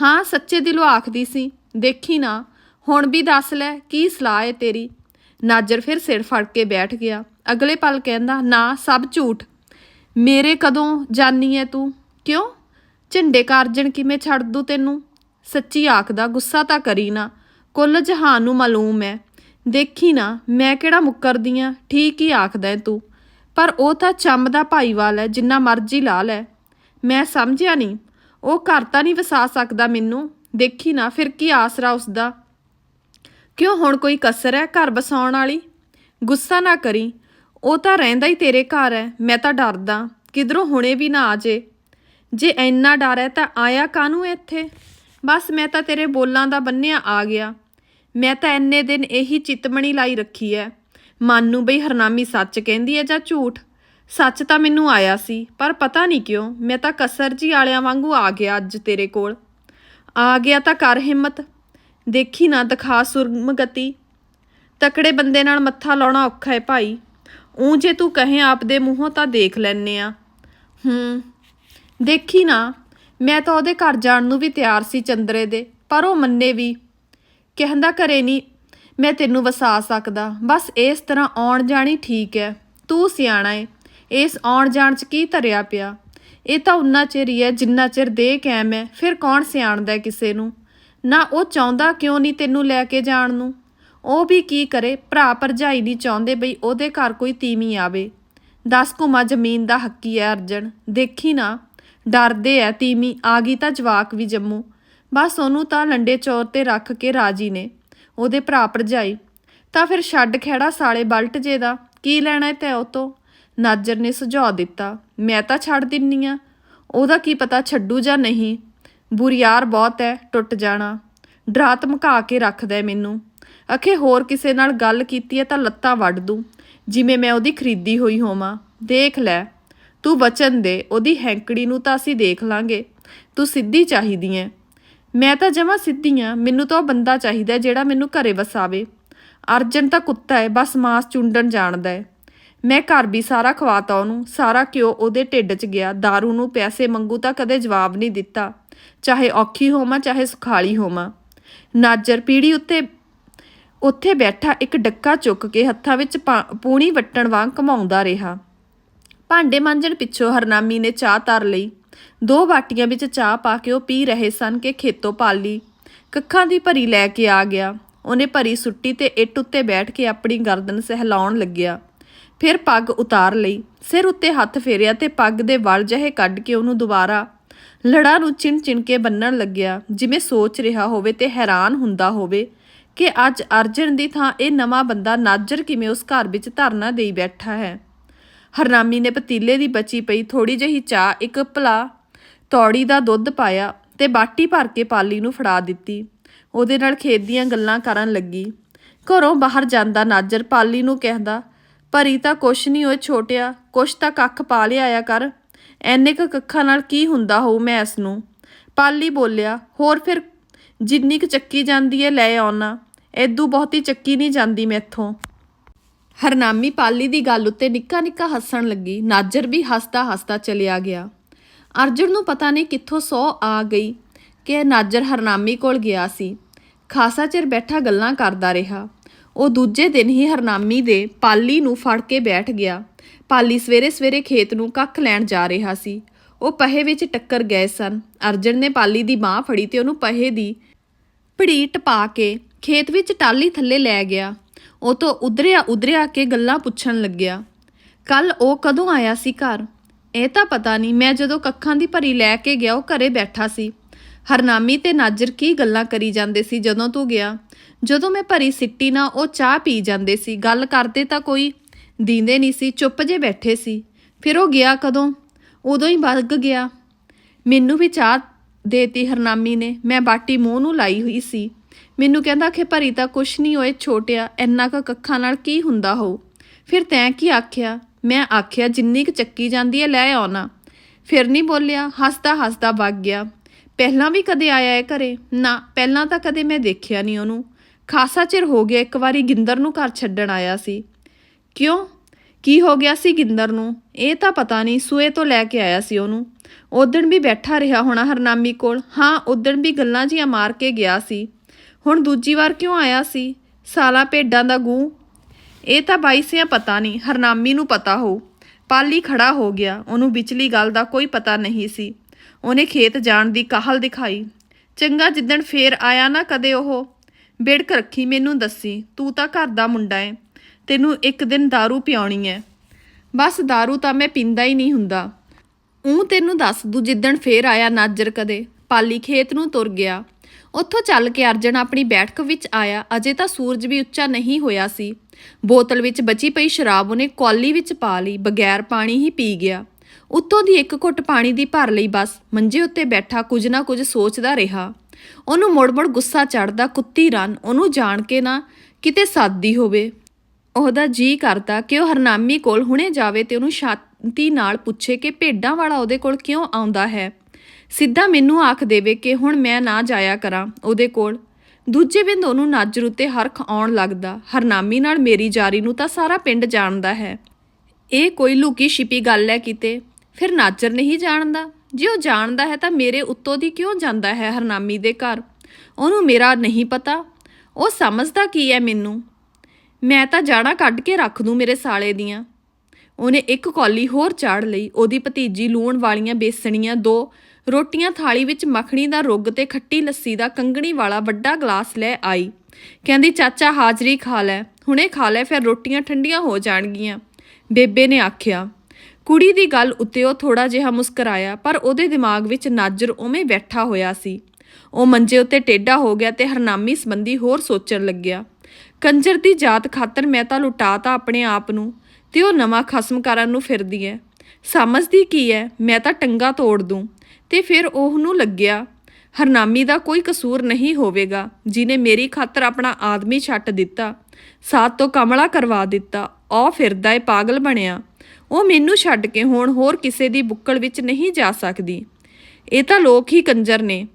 ਹਾਂ, ਸੱਚੇ ਦਿਲੋਂ ਆਖਦੀ ਸੀ। ਦੇਖੀ ਨਾ, ਹੁਣ ਵੀ ਦੱਸ ਲੈ, ਕੀ ਸਲਾਹ ਏ ਤੇਰੀ? ਨਾਜਰ ਫਿਰ ਸਿਰ ਫੜ ਕੇ ਬੈਠ ਗਿਆ। ਅਗਲੇ ਪਲ ਕਹਿੰਦਾ, ਨਾ, ਸਭ ਝੂਠ। ਮੇਰੇ ਕਦੋਂ ਜਾਨੀ ਐ ਤੂੰ? ਕਿਉਂ? ਝੰਡੇ ਕਾਰਜਣ ਕਿਵੇਂ ਛੱਡ ਦੂ ਤੈਨੂੰ? ਸੱਚੀ ਆਖਦਾ, ਗੁੱਸਾ ਤਾਂ ਕਰੀ ਨਾ। ਕੁੱਲ ਜਹਾਨ ਨੂੰ ਮਾਲੂਮ ਐ। ਦੇਖੀ ਨਾ, ਮੈਂ ਕਿਹੜਾ ਮੁੱਕਰਦੀ ਆ। ਠੀਕ ਹੀ ਆਖਦਾ ਏ ਤੂੰ। ਪਰ ਉਹ ਤਾਂ ਚੰਮ ਦਾ ਭਾਈਵਾਲ ਹੈ ਜਿੰਨਾ ਮਰਜ਼ੀ ਲਾ ਲੈ। ਮੈਂ ਸਮਝਿਆ ਨਹੀਂ ਉਹ ਘਰ ਤਾਂ ਨਹੀਂ ਵਸਾ ਸਕਦਾ ਮੈਨੂੰ। ਦੇਖੀ ਨਾ, ਫਿਰ ਕੀ ਆਸਰਾ ਉਸਦਾ। ਕਿਉਂ ਹੁਣ ਕੋਈ ਕਸਰ ਹੈ ਘਰ ਵਸਾਉਣ ਵਾਲੀ? ਗੁੱਸਾ ਨਾ ਕਰੀ। ਉਹ ਤਾਂ ਰਹਿੰਦਾ ਹੀ ਤੇਰੇ ਘਰ ਹੈ ਮੈਂ ਤਾਂ ਡਰਦਾ। ਕਿਧਰੋਂ ਹੁਣੇ ਵੀ ਨਾ ਆ ਜੇ। ਜੇ ਇੰਨਾ ਡਰ ਹੈ ਤਾਂ ਆਇਆ ਕਾਹਨੂੰ ਇੱਥੇ? ਬਸ ਮੈਂ ਤਾਂ ਤੇਰੇ ਬੋਲਾਂ ਦਾ ਬੰਨਿਆ ਆ ਗਿਆ। ਮੈਂ ਤਾਂ ਇੰਨੇ ਦਿਨ ਇਹੀ ਚਿਤਮਣੀ ਲਾਈ ਰੱਖੀ ਐ। ਮਨ ਨੂੰ ਬਈ ਹਰਨਾਮੀ ਸੱਚ ਕਹਿੰਦੀ ਐ ਜਾਂ ਝੂਠ? ਸੱਚ ਤਾਂ ਮੈਨੂੰ ਆਇਆ ਸੀ, ਪਰ ਪਤਾ ਨਹੀਂ ਕਿਉਂ ਮੈਂ ਤਾਂ ਕਸਰ ਜੀ ਵਾਲਿਆਂ ਵਾਂਗੂ ਆ ਗਿਆ ਅੱਜ ਤੇਰੇ ਕੋਲ। ਆ ਗਿਆ ਤਾਂ ਕਰ ਹਿੰਮਤ। ਦੇਖੀ ਨਾ ਦਿਖਾ ਸੁਰਮਗਤੀ। ਤਕੜੇ ਬੰਦੇ ਨਾਲ ਮੱਥਾ ਲਾਉਣਾ ਔਖਾ ਹੈ ਭਾਈ। ਉਂ ਜੇ ਤੂੰ ਕਹੇ ਆਪਦੇ ਮੂੰਹੋਂ ਤਾਂ ਦੇਖ ਲੈਨੇ ਆ। ਹੂੰ। ਦੇਖੀ ਨਾ। ਮੈਂ ਤਾਂ ਉਹਦੇ ਘਰ ਜਾਣ ਨੂੰ ਵੀ ਤਿਆਰ ਸੀ ਚੰਦਰੇ ਦੇ, ਪਰ ਉਹ ਮੰਨੇ ਵੀ। ਕਹਿੰਦਾ ਘਰੇ ਨਹੀਂ, ਮੈਂ ਤੈਨੂੰ ਵਸਾ ਸਕਦਾ। ਬਸ ਇਸ ਤਰ੍ਹਾਂ ਆਉਣ ਜਾਣੀ ਠੀਕ ਹੈ ਤੂੰ ਸਿਆਣਾ ਏ। ਇਸ ਆਉਣ ਜਾਣ 'ਚ ਕੀ ਧਰਿਆ ਪਿਆ? ਇਹ ਤਾਂ ਉਨਾ ਚਿਰ ਹੀ ਹੈ ਜਿੰਨਾ ਚਿਰ ਦੇ ਕੈਮ ਹੈ ਫਿਰ ਕੌਣ ਸਿਆਣਦਾ ਕਿਸੇ ਨੂੰ? ਨਾ ਉਹ ਚਾਹੁੰਦਾ ਕਿਉਂ ਨਹੀਂ ਤੈਨੂੰ ਲੈ ਕੇ ਜਾਣ ਨੂੰ? ਉਹ ਵੀ ਕੀ ਕਰੇ? ਭਰਾ ਭਰਜਾਈ ਨਹੀਂ ਚਾਹੁੰਦੇ ਬਈ ਉਹਦੇ ਘਰ ਕੋਈ ਤੀਵੀਂ ਆਵੇ। 10 ਕੁਮਾ ਜ਼ਮੀਨ ਦਾ ਹੱਕੀ ਹੈ ਅਰਜਨ। ਦੇਖੀ ਨਾ। ਡਰਦੇ ਐ ਤੀਮੀ, ਆ ਗਈ ਤਾਂ ਜਵਾਕ ਵੀ ਜੰਮੂ। ਬਸ ਉਹਨੂੰ ਤਾਂ ਲੰਡੇ ਚੌਰ ਤੇ ਰੱਖ ਕੇ ਰਾਜੀ ਨੇ, ਉਹਦੇ ਭਰਾ ਭਰਜਾਈ। ਤਾਂ ਫਿਰ ਛੱਡ ਖੇੜਾ ਸਾਲੇ ਬਲਟ ਜੇ ਦਾ, ਕੀ ਲੈਣਾ ਤੈ ਉਹ ਤੋਂ? ਨਾਜਰ ਨੇ ਸੁਝਾਅ ਦਿੱਤਾ, ਮੈਂ ਤਾਂ ਛੱਡ ਦਿੰਨੀ ਆ। ਉਹਦਾ ਕੀ ਪਤਾ ਛੱਡੂ ਜਾਂ ਨਹੀਂ? ਬੁਰੀਆਰ ਬਹੁਤ ਐ, ਟੁੱਟ ਜਾਣਾ। ਡਰਾ ਧਮਕਾ ਕੇ ਰੱਖਦਾ ਮੈਨੂੰ। ਅਖੇ ਹੋਰ ਕਿਸੇ ਨਾਲ ਗੱਲ ਕੀਤੀ ਹੈ ਤਾਂ ਲੱਤਾਂ ਵੱਢ ਦੂੰ, ਜਿਵੇਂ ਮੈਂ ਉਹਦੀ ਖਰੀਦੀ ਹੋਈ ਹੋਵਾਂ। ਦੇਖ ਲੈ। ਤੂੰ ਵਚਨ ਦੇ, ਉਹਦੀ ਹੈਂਕੜੀ ਨੂੰ ਤਾਂ ਅਸੀਂ ਦੇਖ ਲਾਂਗੇ। ਤੂੰ ਸਿੱਧੀ ਚਾਹੀਦੀ ਐ। ਮੈਂ ਤਾਂ ਜਮਾ ਸਿੱਧੀ ਆ, ਮੈਨੂੰ ਤਾਂ ਉਹ ਬੰਦਾ ਚਾਹੀਦਾ ਜਿਹੜਾ ਮੈਨੂੰ ਘਰੇ ਵਸਾਵੇ। ਅਰਜਨ ਤਾਂ ਕੁੱਤਾ ਹੈ ਬਸ ਮਾਸ ਚੁੰਡਣ ਜਾਣਦਾ ਹੈ ਮੈਂ ਘਰ ਵੀ ਸਾਰਾ ਖਵਾਤਾ ਉਹਨੂੰ, ਸਾਰਾ ਕਿਉਂ ਉਹਦੇ ਢਿੱਡ 'ਚ ਗਿਆ दारू ਨੂੰ ਪੈਸੇ ਮੰਗੂ ਤਾਂ ਕਦੇ ਜਵਾਬ ਨਹੀਂ ਦਿੱਤਾ। ਚਾਹੇ ਔਖੀ ਹੋਵਾਂ, ਚਾਹੇ ਸੁਖਾਲੀ ਹੋਵਾਂ। ਨਾਜਰ ਪੀੜੀ ਉੱਤੇ, ਉੱਥੇ ਬੈਠਾ ਇੱਕ ਡੱਕਾ ਚੁੱਕ ਕੇ ਹੱਥਾਂ ਵਿੱਚ ਪਾ- ਪੂਣੀ ਵੱਟਣ ਵਾਂਗ ਘਮਾਉਂਦਾ ਰਿਹਾ। ਭਾਂਡੇ ਮਾਂਜਣ ਪਿੱਛੋਂ ਹਰਨਾਮੀ ਨੇ ਚਾਹ ਧਰ ਲਈ। ਦੋ ਬਾਟੀਆਂ ਵਿੱਚ ਚਾਹ ਪਾ ਕੇ ਉਹ ਪੀ ਰਹੇ ਸਨ ਕਿ ਖੇਤੋਂ ਪਾਲੀ। ਕੱਖਾਂ ਦੀ ਭਰੀ ਲੈ ਕੇ ਆ ਗਿਆ। ਉਹਨੇ ਭਰੀ ਸੁੱਟੀ ਤੇ ਇੱਟ ਉੱਤੇ ਬੈਠ ਕੇ ਆਪਣੀ ਗਰਦਨ ਸਹਿਲਾਉਣ ਲੱਗਿਆ। ਫਿਰ ਪੱਗ ਉਤਾਰ ਲਈ। ਸਿਰ ਉੱਤੇ ਹੱਥ ਫੇਰਿਆ ਤੇ ਪੱਗ ਦੇ ਵਲ ਜਿਹੇ ਕੱਢ ਕੇ ਉਹਨੂੰ ਦੁਬਾਰਾ ਲੜਾ ਨੂੰ ਚਿਣ ਚਿਣ ਕੇ ਬੰਨਣ ਲੱਗਿਆ। ਜਿਵੇਂ ਸੋਚ ਰਿਹਾ ਹੋਵੇ ਤੇ ਹੈਰਾਨ ਹੁੰਦਾ ਹੋਵੇ ਕਿ ਅੱਜ ਅਰਜਨ ਦੀ ਥਾਂ ਇਹ ਨਵਾਂ ਬੰਦਾ ਨਾਜਰ ਕਿਵੇਂ ਉਸ ਘਰ ਵਿੱਚ ਧਰਨਾ ਦੇਈ ਬੈਠਾ ਹੈ। ਹਰਨਾਮੀ ਨੇ ਪਤੀਲੇ ਦੀ ਬਚੀ ਪਈ ਥੋੜੀ ਜਿਹੀ ਚਾਹ, ਇੱਕ ਭਲਾ ਤੌੜੀ ਦਾ ਦੁੱਧ ਪਾਇਆ ਤੇ ਬਾਟੀ ਭਰ ਕੇ ਪਾਲੀ ਨੂੰ ਫੜਾ ਦਿੱਤੀ। ਉਹਦੇ ਨਾਲ ਖੇਤ ਦੀਆਂ ਗੱਲਾਂ ਕਰਨ ਲੱਗੀ। ਘਰੋਂ ਬਾਹਰ ਜਾਂਦਾ ਨਾਜਰ ਪਾਲੀ ਨੂੰ ਕਹਿੰਦਾ, ਭਰੀ ਤਾਂ ਕੁਛ ਨਹੀਂ ਓਏ ਛੋਟਿਆ, ਕੁਛ ਤਾਂ ਕੱਖ ਪਾ ਲਿਆਇਆ ਕਰ। ਐਨੇ ਕੁ ਕੱਖਾਂ ਨਾਲ ਕੀ ਹੁੰਦਾ ਹੋਊ ਮੈਂ ਇਸ ਨੂੰ? ਪਾਲੀ ਬੋਲਿਆ, ਹੋਰ ਫਿਰ ਜਿੰਨੀ ਕੁ ਚੱਕੀ ਜਾਂਦੀ ਏ ਲੈ ਆਉਣਾ। ਐਦੂ ਬਹੁਤੀ ਚੱਕੀ ਨਹੀਂ ਜਾਂਦੀ ਮੈਥੋਂ। ਹਰਨਾਮੀ ਪਾਲੀ ਦੀ ਗੱਲ ਉੱਤੇ ਨਿੱਕਾ ਨਿੱਕਾ ਹੱਸਣ ਲੱਗੀ। ਨਾਜਰ ਵੀ ਹੱਸਦਾ ਹੱਸਦਾ ਚਲਿਆ ਗਿਆ। ਅਰਜੁਨ ਨੂੰ ਪਤਾ ਨਹੀਂ ਕਿੱਥੋਂ ਸੌ ਆ ਗਈ ਕਿ ਨਾਜਰ ਹਰਨਾਮੀ ਕੋਲ ਗਿਆ ਸੀ। ਖਾਸਾ ਚਿਰ ਬੈਠਾ ਗੱਲਾਂ ਕਰਦਾ ਰਿਹਾ। ਉਹ ਦੂਜੇ ਦਿਨ ਹੀ ਹਰਨਾਮੀ ਦੇ ਪਾਲੀ ਨੂੰ ਫੜ ਕੇ ਬੈਠ ਗਿਆ। ਪਾਲੀ ਸਵੇਰੇ ਸਵੇਰੇ ਖੇਤ ਨੂੰ ਕੱਖ ਲੈਣ ਜਾ ਰਿਹਾ ਸੀ। ਉਹ ਪਹੇ ਵਿੱਚ ਟੱਕਰ ਗਏ ਸਨ। ਅਰਜਨ ਨੇ ਪਾਲੀ ਦੀ ਬਾਹ ਫੜੀ ਤੇ ਉਹਨੂੰ ਪਹੇ ਦੀ ਭੜੀ ਪਾ ਕੇ ਖੇਤ ਵਿੱਚ ਟਾਲੀ ਥੱਲੇ ਲੈ ਗਿਆ। ਉਹ ਤੋਂ ਉਧਰਿਆ ਉਧਰਿਆ ਕੇ ਗੱਲਾਂ ਪੁੱਛਣ ਲੱਗਿਆ। ਕੱਲ ਉਹ ਕਦੋਂ ਆਇਆ ਸੀ ਘਰ? ਇਹ ਤਾਂ ਪਤਾ ਨਹੀਂ, ਮੈਂ ਜਦੋਂ ਕੱਖਾਂ ਦੀ ਭਰੀ ਲੈ ਕੇ ਗਿਆ, ਉਹ ਘਰੇ ਬੈਠਾ ਸੀ। ਹਰਨਾਮੀ ਤੇ ਨਾਜਰ ਕੀ ਗੱਲਾਂ ਕਰੀ ਜਾਂਦੇ ਸੀ ਜਦੋਂ ਤੂੰ ਗਿਆ? ਜਦੋਂ ਮੈਂ ਭਰੀ ਸਿੱਟੀ ਨਾ ਉਹ ਚਾਹ ਪੀ ਜਾਂਦੇ ਸੀ, ਗੱਲ ਕਰਦੇ ਤਾਂ ਕੋਈ ਦੀਂਦੇ ਨਹੀਂ ਸੀ, ਚੁੱਪ ਜੇ ਬੈਠੇ ਸੀ। ਫਿਰ ਉਹ ਗਿਆ ਕਦੋਂ? ਉਦੋਂ ਹੀ ਵਗ ਗਿਆ। ਮੈਨੂੰ ਵੀ ਚਾਹ ਦੇਤੀ ਹਰਨਾਮੀ ਨੇ, ਮੈਂ ਬਾਟੀ ਮੂੰਹ ਨੂੰ ਲਾਈ ਹੋਈ ਸੀ। ਮੈਨੂੰ ਕਹਿੰਦਾ ਕਿ ਭਰੀ ਤਾਂ ਕੁਛ ਨਹੀਂ ਹੋਏ ਛੋਟਿਆ, ਇੰਨਾ ਕੁ ਕੱਖਾਂ ਨਾਲ ਕੀ ਹੁੰਦਾ ਹੋ ਫਿਰ ਤੈਂ ਕੀ ਆਖਿਆ? ਮੈਂ ਆਖਿਆ, ਜਿੰਨੀ ਕੁ ਚੱਕੀ ਜਾਂਦੀ ਹੈ ਲੈ ਆਉਣਾ। ਫਿਰ ਨਹੀਂ ਬੋਲਿਆ, ਹੱਸਦਾ ਹੱਸਦਾ ਵਗ ਗਿਆ। ਪਹਿਲਾਂ ਵੀ ਕਦੇ ਆਇਆ ਹੈ ਘਰੇ? ਨਾ, ਪਹਿਲਾਂ ਤਾਂ ਕਦੇ ਮੈਂ ਦੇਖਿਆ ਨਹੀਂ ਉਹਨੂੰ। ਖਾਸਾ ਚਿਰ ਹੋ ਗਿਆ ਇੱਕ ਵਾਰੀ ਗਿੰਦਰ ਨੂੰ ਘਰ ਛੱਡਣ ਆਇਆ ਸੀ। ਕਿਉਂ? ਕੀ ਹੋ ਗਿਆ ਸੀ ਗਿੰਦਰ ਨੂੰ? ਇਹ ਤਾਂ ਪਤਾ ਨਹੀਂ ਸੂਏ ਤੋਂ ਲੈ ਕੇ ਆਇਆ ਸੀ ਉਹਨੂੰ। ਉਦਣ ਵੀ ਬੈਠਾ ਰਿਹਾ ਹੋਣਾ ਹਰਨਾਮੀ ਕੋਲ। ਹਾਂ ਉਦਣ ਵੀ ਗੱਲਾਂ ਜੀਆਂ ਮਾਰ ਕੇ ਗਿਆ ਸੀ। ਹੁਣ ਦੂਜੀ ਵਾਰ ਕਿਉਂ ਆਇਆ ਸੀ ਸਾਲਾ ਭੇਡਾਂ ਦਾ ਗੂ ਇਹ ਤਾਂ ਬਾਈ ਸਿਆ ਪਤਾ ਨਹੀਂ ਹਰਨਾਮੀ ਨੂੰ ਪਤਾ ਹੋ ਪਾਲੀ ਖੜਾ ਹੋ ਗਿਆ ਉਹਨੂੰ ਵਿਚਲੀ ਗੱਲ ਦਾ ਕੋਈ ਪਤਾ ਨਹੀਂ ਸੀ ਉਹਨੇ ਖੇਤ ਜਾਣ ਦੀ ਕਾਹਲ ਦਿਖਾਈ ਚੰਗਾ ਜਿੱਦਣ ਫੇਰ ਆਇਆ ਨਾ ਕਦੇ ਉਹ ਬਿੜਕ ਰੱਖੀ ਮੈਨੂੰ ਦੱਸੀ ਤੂੰ ਤਾਂ ਘਰ ਦਾ ਮੁੰਡਾ ਏ ਤੈਨੂੰ ਇੱਕ ਦਿਨ दारू ਪਿਆਉਣੀ ਐ ਬਸ दारू ਤਾਂ ਮੈਂ ਪੀਂਦਾ ਹੀ ਨਹੀਂ ਹੁੰਦਾ ਉਹ ਤੈਨੂੰ ਦੱਸ ਦੂ ਜਿੱਦਣ ਫੇਰ ਆਇਆ ਨਾਜਰ ਕਦੇ ਪਾਲੀ ਖੇਤ ਨੂੰ ਤੁਰ ਗਿਆ ਉੱਥੋਂ ਚੱਲ ਕੇ ਅਰਜਨ ਆਪਣੀ ਬੈਠਕ ਵਿੱਚ ਆਇਆ। ਅਜੇ ਤਾਂ ਸੂਰਜ ਵੀ ਉੱਚਾ ਨਹੀਂ ਹੋਇਆ ਸੀ। ਬੋਤਲ ਵਿੱਚ ਬਚੀ ਪਈ ਸ਼ਰਾਬ ਉਹਨੇ ਕੌਲੀ ਵਿੱਚ ਪਾ ਲਈ, ਬਗੈਰ ਪਾਣੀ ਹੀ ਪੀ ਗਿਆ। ਉੱਤੋਂ ਦੀ ਇੱਕ ਘੁੱਟ ਪਾਣੀ ਦੀ ਭਰ ਲਈ ਬਸ, ਮੰਜੇ ਉੱਤੇ ਬੈਠਾ ਕੁਝ ਨਾ ਕੁਝ ਸੋਚਦਾ ਰਿਹਾ। ਉਹਨੂੰ ਮੁੜ-ਮੁੜ ਗੁੱਸਾ ਚੜਦਾ ਕੁੱਤੀ ਰਨ ਉਹਨੂੰ ਜਾਣ ਕੇ ਨਾ ਕਿਤੇ ਸਾਦੀ ਹੋਵੇ। ਉਹਦਾ ਜੀ ਕਰਦਾ ਕਿ ਉਹ ਹਰਨਾਮੀ ਕੋਲ ਹੁਣੇ ਜਾਵੇ ਤੇ ਉਹਨੂੰ ਸ਼ਾਂਤੀ ਨਾਲ ਪੁੱਛੇ ਕਿ ਭੇਡਾਂ ਵਾਲਾ ਉਹਦੇ ਕੋਲ ਕਿਉਂ ਆਉਂਦਾ ਹੈ? ਸਿੱਧਾ ਮੈਨੂੰ ਆਖ ਦੇਵੇ ਕਿ ਹੁਣ ਮੈਂ ਨਾ ਜਾਇਆ ਕਰਾਂ ਉਹਦੇ ਕੋਲ। ਦੂਜੇ ਬਿੰਦ ਉਹਨੂੰ ਨਾਜਰ ਉੱਤੇ ਹਰਖ ਆਉਣ ਲੱਗਦਾ। ਹਰਨਾਮੀ ਨਾਲ ਮੇਰੀ ਜਾਰੀ ਨੂੰ ਤਾਂ ਸਾਰਾ ਪਿੰਡ ਜਾਣਦਾ ਹੈ। ਇਹ ਕੋਈ ਲੁਕੀ ਛਿਪੀ ਗੱਲ ਹੈ ਕਿਤੇ। ਫਿਰ ਨਾਜਰ ਨਹੀਂ ਜਾਣਦਾ। ਜੇ ਉਹ ਜਾਣਦਾ ਹੈ ਤਾਂ ਮੇਰੇ ਉੱਤੋਂ ਦੀ ਕਿਉਂ ਜਾਂਦਾ ਹੈ ਹਰਨਾਮੀ ਦੇ ਘਰ? ਉਹਨੂੰ ਮੇਰਾ ਨਹੀਂ ਪਤਾ। ਉਹ ਸਮਝਦਾ ਕੀ ਹੈ ਮੈਨੂੰ? ਮੈਂ ਤਾਂ ਜਾਣਾ ਕੱਢ ਕੇ ਰੱਖ ਦੂੰ ਮੇਰੇ ਸਾਲੇ ਦੀਆਂ। ਉਹਨੇ ਇੱਕ ਕੌਲੀ ਹੋਰ ਚਾੜ ਲਈ। ਉਹਦੀ ਭਤੀਜੀ ਲੂਣ ਵਾਲੀਆਂ ਬੇਸਣੀਆਂ ਦੋ ਰੋਟੀਆਂ ਥਾਲੀ ਵਿੱਚ ਮੱਖਣੀ ਦਾ ਰੁੱਗ ਤੇ ਖੱਟੀ ਲੱਸੀ ਦਾ ਕੰਗਣੀ ਵਾਲਾ ਵੱਡਾ ਗਲਾਸ ਲੈ ਆਈ। ਕਹਿੰਦੀ, ਚਾਚਾ, ਹਾਜ਼ਰੀ ਖਾ ਲੈ। ਹੁਣੇ ਖਾ ਲੈ, ਫਿਰ ਰੋਟੀਆਂ ਠੰਡੀਆਂ ਹੋ ਜਾਣਗੀਆਂ। ਬੇਬੇ ਨੇ ਆਖਿਆ, ਕੁੜੀ ਦੀ ਗੱਲ ਉੱਤੇ ਉਹ ਥੋੜਾ ਜਿਹਾ ਮੁਸਕਰਾਇਆ, ਪਰ ਉਹਦੇ ਦਿਮਾਗ ਵਿੱਚ ਨਾਜਰ ਉਵੇਂ ਬੈਠਾ ਹੋਇਆ ਸੀ। ਉਹ ਮੰਜੇ ਉੱਤੇ ਟੇਢਾ ਹੋ ਗਿਆ ਤੇ ਹਰਨਾਮੀ ਸੰਬੰਧੀ ਹੋਰ ਸੋਚਣ ਲੱਗਿਆ, ਕੰਜਰ ਦੀ ਜਾਤ ਖਾਤਰ ਮੈਂ ਤਾਂ ਲੁਟਾਤਾ ਆਪਣੇ ਆਪ ਨੂੰ, ਤੇ ਉਹ ਨਵਾਂ ਖਸਮ ਕਰਨ ਨੂੰ ਫਿਰਦੀ ਐ। ਸਮਝਦੀ ਕੀ ਐ? ਮੈਂ ਤਾਂ ਟੰਗਾ ਤੋੜ ਦੂੰ। ਤੇ ਫਿਰ ਉਹਨੂੰ ਲੱਗਿਆ, ਹਰਨਾਮੀ ਦਾ ਕੋਈ ਕਸੂਰ ਨਹੀਂ ਹੋਵੇਗਾ ਜਿਨੇ ਮੇਰੀ ਖਾਤਰ ਆਪਣਾ ਆਦਮੀ ਛੱਟ ਦਿੱਤਾ, ਸਾਥ ਤੋਂ ਕਮਲਾ ਕਰਵਾ ਦਿੱਤਾ ਔ ਫਿਰਦਾ ਏ ਪਾਗਲ ਬਣਿਆ। ਉਹ ਮੈਨੂੰ ਛੱਡ ਕੇ ਹੁਣ ਹੋਰ ਕਿਸੇ ਦੀ ਬੁੱਕਲ ਵਿੱਚ ਨਹੀਂ ਜਾ ਸਕਦੀ। ਇਹ ਤਾਂ ਲੋਕ ਹੀ ਕੰਜਰ ਨੇ।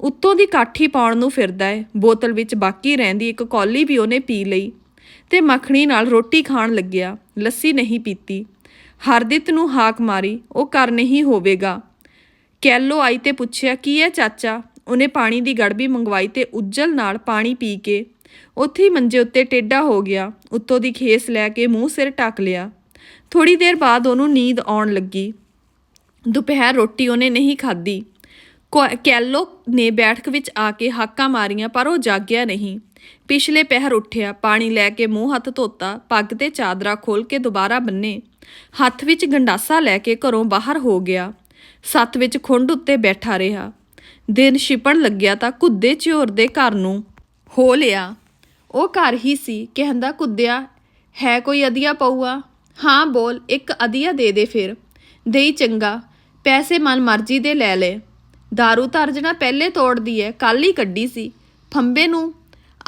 ਉੱਤੋਂ ਦੀ ਕਾਠੀ ਪਾਉਣ ਨੂੰ ਫਿਰਦਾ ਏ, ਬੋਤਲ ਵਿੱਚ ਬਾਕੀ ਰਹਿੰਦੀ ਇੱਕ ਕੌਲੀ ਵੀ ਉਹਨੇ ਪੀ ਲਈ। ਤੇ ਮੱਖਣੀ ਨਾਲ ਰੋਟੀ ਖਾਣ ਲੱਗਿਆ, ਲੱਸੀ ਨਹੀਂ ਪੀਤੀ। ਹਰਦਿਤ ਨੂੰ ਹਾਕ ਮਾਰੀ, ਉਹ ਕਰ ਨਹੀਂ ਹੋਵੇਗਾ। ਕੈਲੋ ਆਈ ਤੇ ਪੁੱਛਿਆ, ਕੀ ਹੈ ਚਾਚਾ? ਉਹਨੇ ਪਾਣੀ ਦੀ ਗੜਬੀ ਮੰਗਵਾਈ ਤੇ ਉੱਜਲ ਨਾਲ ਪਾਣੀ ਪੀ ਕੇ ਉੱਥੇ ਹੀ ਮੰਜੇ ਉੱਤੇ ਟੇਢਾ ਹੋ ਗਿਆ। ਉੱਤੋਂ ਦੀ ਖੇਸ ਲੈ ਕੇ ਮੂੰਹ ਸਿਰ ਢੱਕ ਲਿਆ। ਥੋੜੀ ਦੇਰ ਬਾਅਦ ਉਹਨੂੰ ਨੀਂਦ ਆਉਣ ਲੱਗੀ। ਦੁਪਹਿਰ ਰੋਟੀ ਉਹਨੇ ਨਹੀਂ ਖਾਧੀ। ਕੋ- ਕੈਲੋ ਨੇ ਬੈਠਕ ਵਿੱਚ ਆ ਕੇ ਹਾਕਾਂ ਮਾਰੀਆਂ, ਪਰ ਉਹ ਜਾਗਿਆ ਨਹੀਂ। ਪਿਛਲੇ ਪਹਿਰ ਉੱਠਿਆ, ਪਾਣੀ ਲੈ ਕੇ ਮੂੰਹ ਹੱਥ ਧੋਤਾ, ਪੱਗ ਤੇ ਚਾਦਰਾ ਖੋਲ ਕੇ ਦੁਬਾਰਾ ਬੰਨੇ ਹੱਥ ਵਿੱਚ ਗੰਡਾਸਾ ਲੈ ਕੇ ਘਰੋਂ ਬਾਹਰ ਹੋ ਗਿਆ। ਸੱਤ ਵਿੱਚ ਖੁੰਡ ਉੱਤੇ ਬੈਠਾ ਰਿਹਾ। ਦਿਨ ਛਿਪਣ ਲੱਗਿਆ ਤਾਂ ਕੁੱਦੇ ਝਿਓਰ ਦੇ ਘਰ ਨੂੰ ਹੋ ਲਿਆ। ਉਹ ਘਰ ਹੀ ਸੀ, ਕਹਿੰਦਾ, ਕੁੱਦਿਆ, ਹੈ ਕੋਈ ਅਧੀਆ ਪਊਆ? ਹਾਂ, ਬੋਲ, ਇੱਕ ਅਧੀਆ ਦੇ ਦੇ ਫਿਰ। ਦੇਈ ਚੰਗਾ, ਪੈਸੇ ਮਨ ਮਰਜ਼ੀ ਦੇ ਲੈ ਲੈ। दारू ਤਰਜਣਾ ਪਹਿਲੇ ਤੋੜਦੀ ਐ ਕੱਲ ਹੀ ਕੱਢੀ ਸੀ। ਫੰਬੇ ਨੂੰ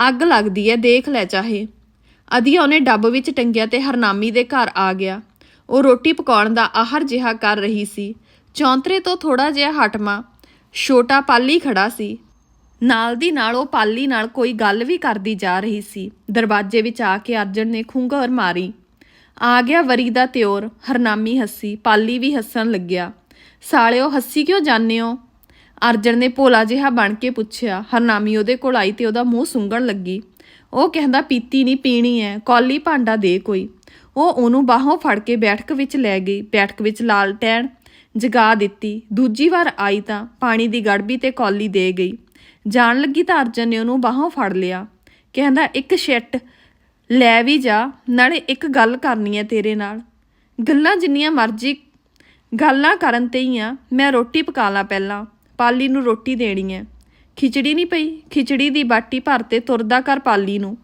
ਅੱਗ ਲੱਗਦੀ ਐ, ਦੇਖ ਲੈ ਚਾਹੇ। ਅਧੀਆ ਉਹਨੇ ਡੱਬ ਵਿੱਚ ਟੰਗਿਆ ਤੇ ਹਰਨਾਮੀ ਦੇ ਘਰ ਆ ਗਿਆ। ਉਹ ਰੋਟੀ ਪਕਾਉਣ ਦਾ ਆਹਰ ਜਿਹਾ ਕਰ ਰਹੀ ਸੀ। ਚੌਂਤਰੇ ਤੋਂ ਥੋੜਾ ਜਿਹਾ ਹਟਮਾ ਛੋਟਾ ਪਾਲੀ ਖੜਾ ਸੀ। ਨਾਲ ਦੀ ਨਾਲ ਉਹ ਪਾਲੀ ਨਾਲ ਕੋਈ ਗੱਲ ਵੀ ਕਰਦੀ ਜਾ ਰਹੀ ਸੀ। ਦਰਵਾਜ਼ੇ ਵਿੱਚ ਆ ਕੇ ਅਰਜਨ ਨੇ ਖੁੰਗਰ ਮਾਰੀ। ਆ ਗਿਆ ਵਰੀ ਦਾ ਤਿਉਰ। ਹਰਨਾਮੀ ਹੱਸੀ। ਪਾਲੀ ਵੀ ਹੱਸਣ ਲੱਗਿਆ। ਸਾਲਿਓ, ਹੱਸੀ ਕਿਉਂ ਜਾਂਦੇ ਹੋ? ਅਰਜਨ ਨੇ ਭੋਲਾ ਜਿਹਾ ਬਣ ਕੇ ਪੁੱਛਿਆ। ਹਰਨਾਮੀ ਉਹਦੇ ਕੋਲ ਆਈ ਤੇ ਉਹਦਾ ਮੂੰਹ ਸੁੰਗਣ ਲੱਗੀ। ਉਹ ਕਹਿੰਦਾ, ਪੀਤੀ ਨਹੀਂ ਪੀਣੀ ਐ। ਕੌਲੀ ਭਾਂਡਾ ਦੇ ਕੋਈ। ਉਹ ਉਹਨੂੰ ਬਾਹੋਂ ਫੜ ਕੇ ਬੈਠਕ ਵਿੱਚ ਲੈ ਗਈ। ਬੈਠਕ ਵਿੱਚ ਲਾਲਟੈਣ ਜਗਾ ਦਿੱਤੀ। ਦੂਜੀ ਵਾਰ ਆਈ ਤਾਂ ਪਾਣੀ ਦੀ ਗੜਬੀ ਤੇ ਕੌਲੀ ਦੇ ਗਈ। ਜਾਣ ਲੱਗੀ ਤਾਂ ਅਰਜਨ ਨੇ ਉਹਨੂੰ ਬਾਹੋਂ ਫੜ ਲਿਆ। ਕਹਿੰਦਾ, ਇੱਕ ਸ਼ੈਟ ਲੈ ਵੀ ਜਾ, ਨਾਲੇ ਇੱਕ ਗੱਲ ਕਰਨੀ ਹੈ ਤੇਰੇ ਨਾਲ। ਗੱਲਾਂ ਜਿੰਨੀਆਂ ਮਰਜ਼ੀ ਗੱਲਾਂ ਕਰਨ ਤੇ ਹੀ ਆ, ਮੈਂ ਰੋਟੀ ਪਕਾ ਲਾਂ ਪਹਿਲਾਂ, ਪਾਲੀ ਨੂੰ ਰੋਟੀ ਦੇਣੀ ਹੈ। ਖਿਚੜੀ ਨਹੀਂ ਪਈ, ਖਿਚੜੀ ਦੀ ਬਾਟੀ ਭਰ ਤੇ ਤੁਰਦਾ ਕਰ ਪਾਲੀ ਨੂੰ।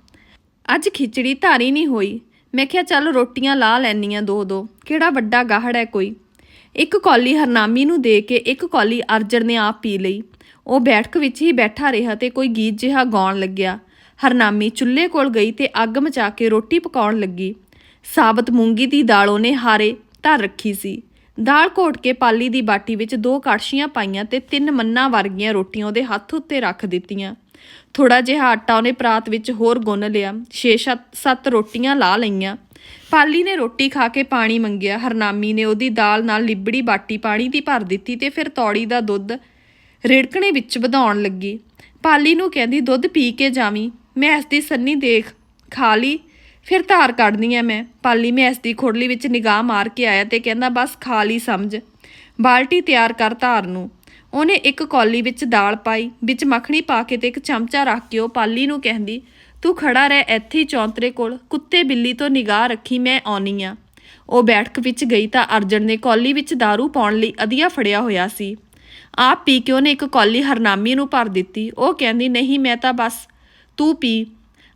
ਅੱਜ ਖਿਚੜੀ ਧਾਰੀ ਨਹੀਂ ਹੋਈ। ਮੈਂ ਕਿਹਾ, ਚੱਲ ਰੋਟੀਆਂ ਲਾ ਲੈਣੀਆਂ ਦੋ ਦੋ, ਕਿਹੜਾ ਵੱਡਾ ਗਾਹੜ ਹੈ ਕੋਈ। ਇੱਕ ਕੌਲੀ ਹਰਨਾਮੀ ਨੂੰ ਦੇ ਕੇ ਇੱਕ ਕੌਲੀ ਅਰਜਨ ਨੇ ਆਪ ਪੀ ਲਈ। ਉਹ ਬੈਠਕ ਵਿੱਚ ਹੀ ਬੈਠਾ ਰਿਹਾ ਤੇ ਕੋਈ ਗੀਤ ਜਿਹਾ ਗਾਉਣ ਲੱਗਿਆ। ਹਰਨਾਮੀ ਚੁੱਲ੍ਹੇ ਕੋਲ ਗਈ ਤੇ ਅੱਗ ਮਚਾ ਕੇ ਰੋਟੀ ਪਕਾਉਣ ਲੱਗੀ। ਸਾਬਤ ਮੂੰਗੀ ਦੀ ਦਾਲ ਉਹਨੇ ਹਾਰੇ ਧਰ ਰੱਖੀ ਸੀ। ਦਾਲ ਘੋਟ ਕੇ ਪਾਲੀ ਦੀ ਬਾਟੀ ਵਿੱਚ ਦੋ ਕੜਛੀਆਂ ਪਾਈਆਂ ਤੇ ਤਿੰਨ ਮੰਨਾਂ ਵਰਗੀਆਂ ਰੋਟੀਆਂ ਉਹਦੇ ਹੱਥ ਉੱਤੇ ਰੱਖ ਦਿੱਤੀਆਂ। ਥੋੜਾ ਜਿਹਾ ਆਟਾ ਉਹਨੇ ਪਰਾਤ ਵਿੱਚ ਹੋਰ ਗੁੰਨ ਲਿਆ। ਛੇ ਸੱਤ ਸੱਤ ਰੋਟੀਆਂ ਲਾ ਲਈਆਂ। ਪਾਲੀ ਨੇ ਰੋਟੀ ਖਾ ਕੇ ਪਾਣੀ ਮੰਗਿਆ। ਹਰਨਾਮੀ ਨੇ ਉਹਦੀ ਦਾਲ ਨਾਲ ਲਿਬੜੀ ਬਾਟੀ ਪਾਣੀ ਦੀ ਭਰ ਦਿੱਤੀ ਤੇ ਫਿਰ ਤੌੜੀ ਦਾ ਦੁੱਧ ਰਿੜਕਣੇ ਵਿੱਚ ਵਧਾਉਣ ਲੱਗੀ। ਪਾਲੀ ਨੂੰ ਕਹਿੰਦੀ, ਦੁੱਧ ਪੀ ਕੇ ਜਾਵੀਂ। ਮੈਂ ਇਸ ਦੀ ਸੰਨੀ ਦੇਖ ਖਾ ਲਈ, ਫਿਰ ਧਾਰ ਕੱਢਣੀ ਐ ਮੈਂ। ਪਾਲੀ ਮੈਂ ਇਸ ਦੀ ਖੁਰਲੀ ਵਿੱਚ ਨਿਗਾਹ ਮਾਰ ਕੇ ਆਇਆ ਤੇ ਕਹਿੰਦਾ, ਬਸ ਖਾ ਲਈ, ਸਮਝ। ਬਾਲਟੀ ਤਿਆਰ ਕਰ ਧਾਰ ਨੂੰ। ਉਹਨੇ ਇੱਕ ਕੌਲੀ ਵਿੱਚ ਦਾਲ ਪਾਈ, ਵਿੱਚ ਮੱਖਣੀ ਪਾ ਕੇ ਤੇ ਇੱਕ ਚਮਚਾ ਰੱਖ ਕੇ ਉਹ ਪਾਲੀ ਨੂੰ ਕਹਿੰਦੀ ਤੂੰ ਖੜਾ ਰਹਿ ਇੱਥੇ ਹੀ ਚੌਂਤਰੇ ਕੋਲ, ਕੁੱਤੇ ਬਿੱਲੀ ਤੋਂ ਨਿਗਾਹ ਰੱਖੀ ਮੈਂ ਆਉਣੀ ਆ। ਉਹ ਬੈਠਕ ਵਿੱਚ ਗਈ ਤਾਂ ਅਰਜਨ ਨੇ ਕੌਲੀ ਵਿੱਚ दारू ਪਾਉਣ ਲਈ ਅਧੀਆ ਫੜਿਆ ਹੋਇਆ ਸੀ। ਆਪ ਪੀ ਕੇ ਉਹਨੇ ਇੱਕ ਕੌਲੀ ਹਰਨਾਮੀ ਨੂੰ ਭਰ ਦਿੱਤੀ। ਉਹ ਕਹਿੰਦੀ, ਨਹੀਂ, ਮੈਂ ਤਾਂ ਬਸ, ਤੂੰ ਪੀ।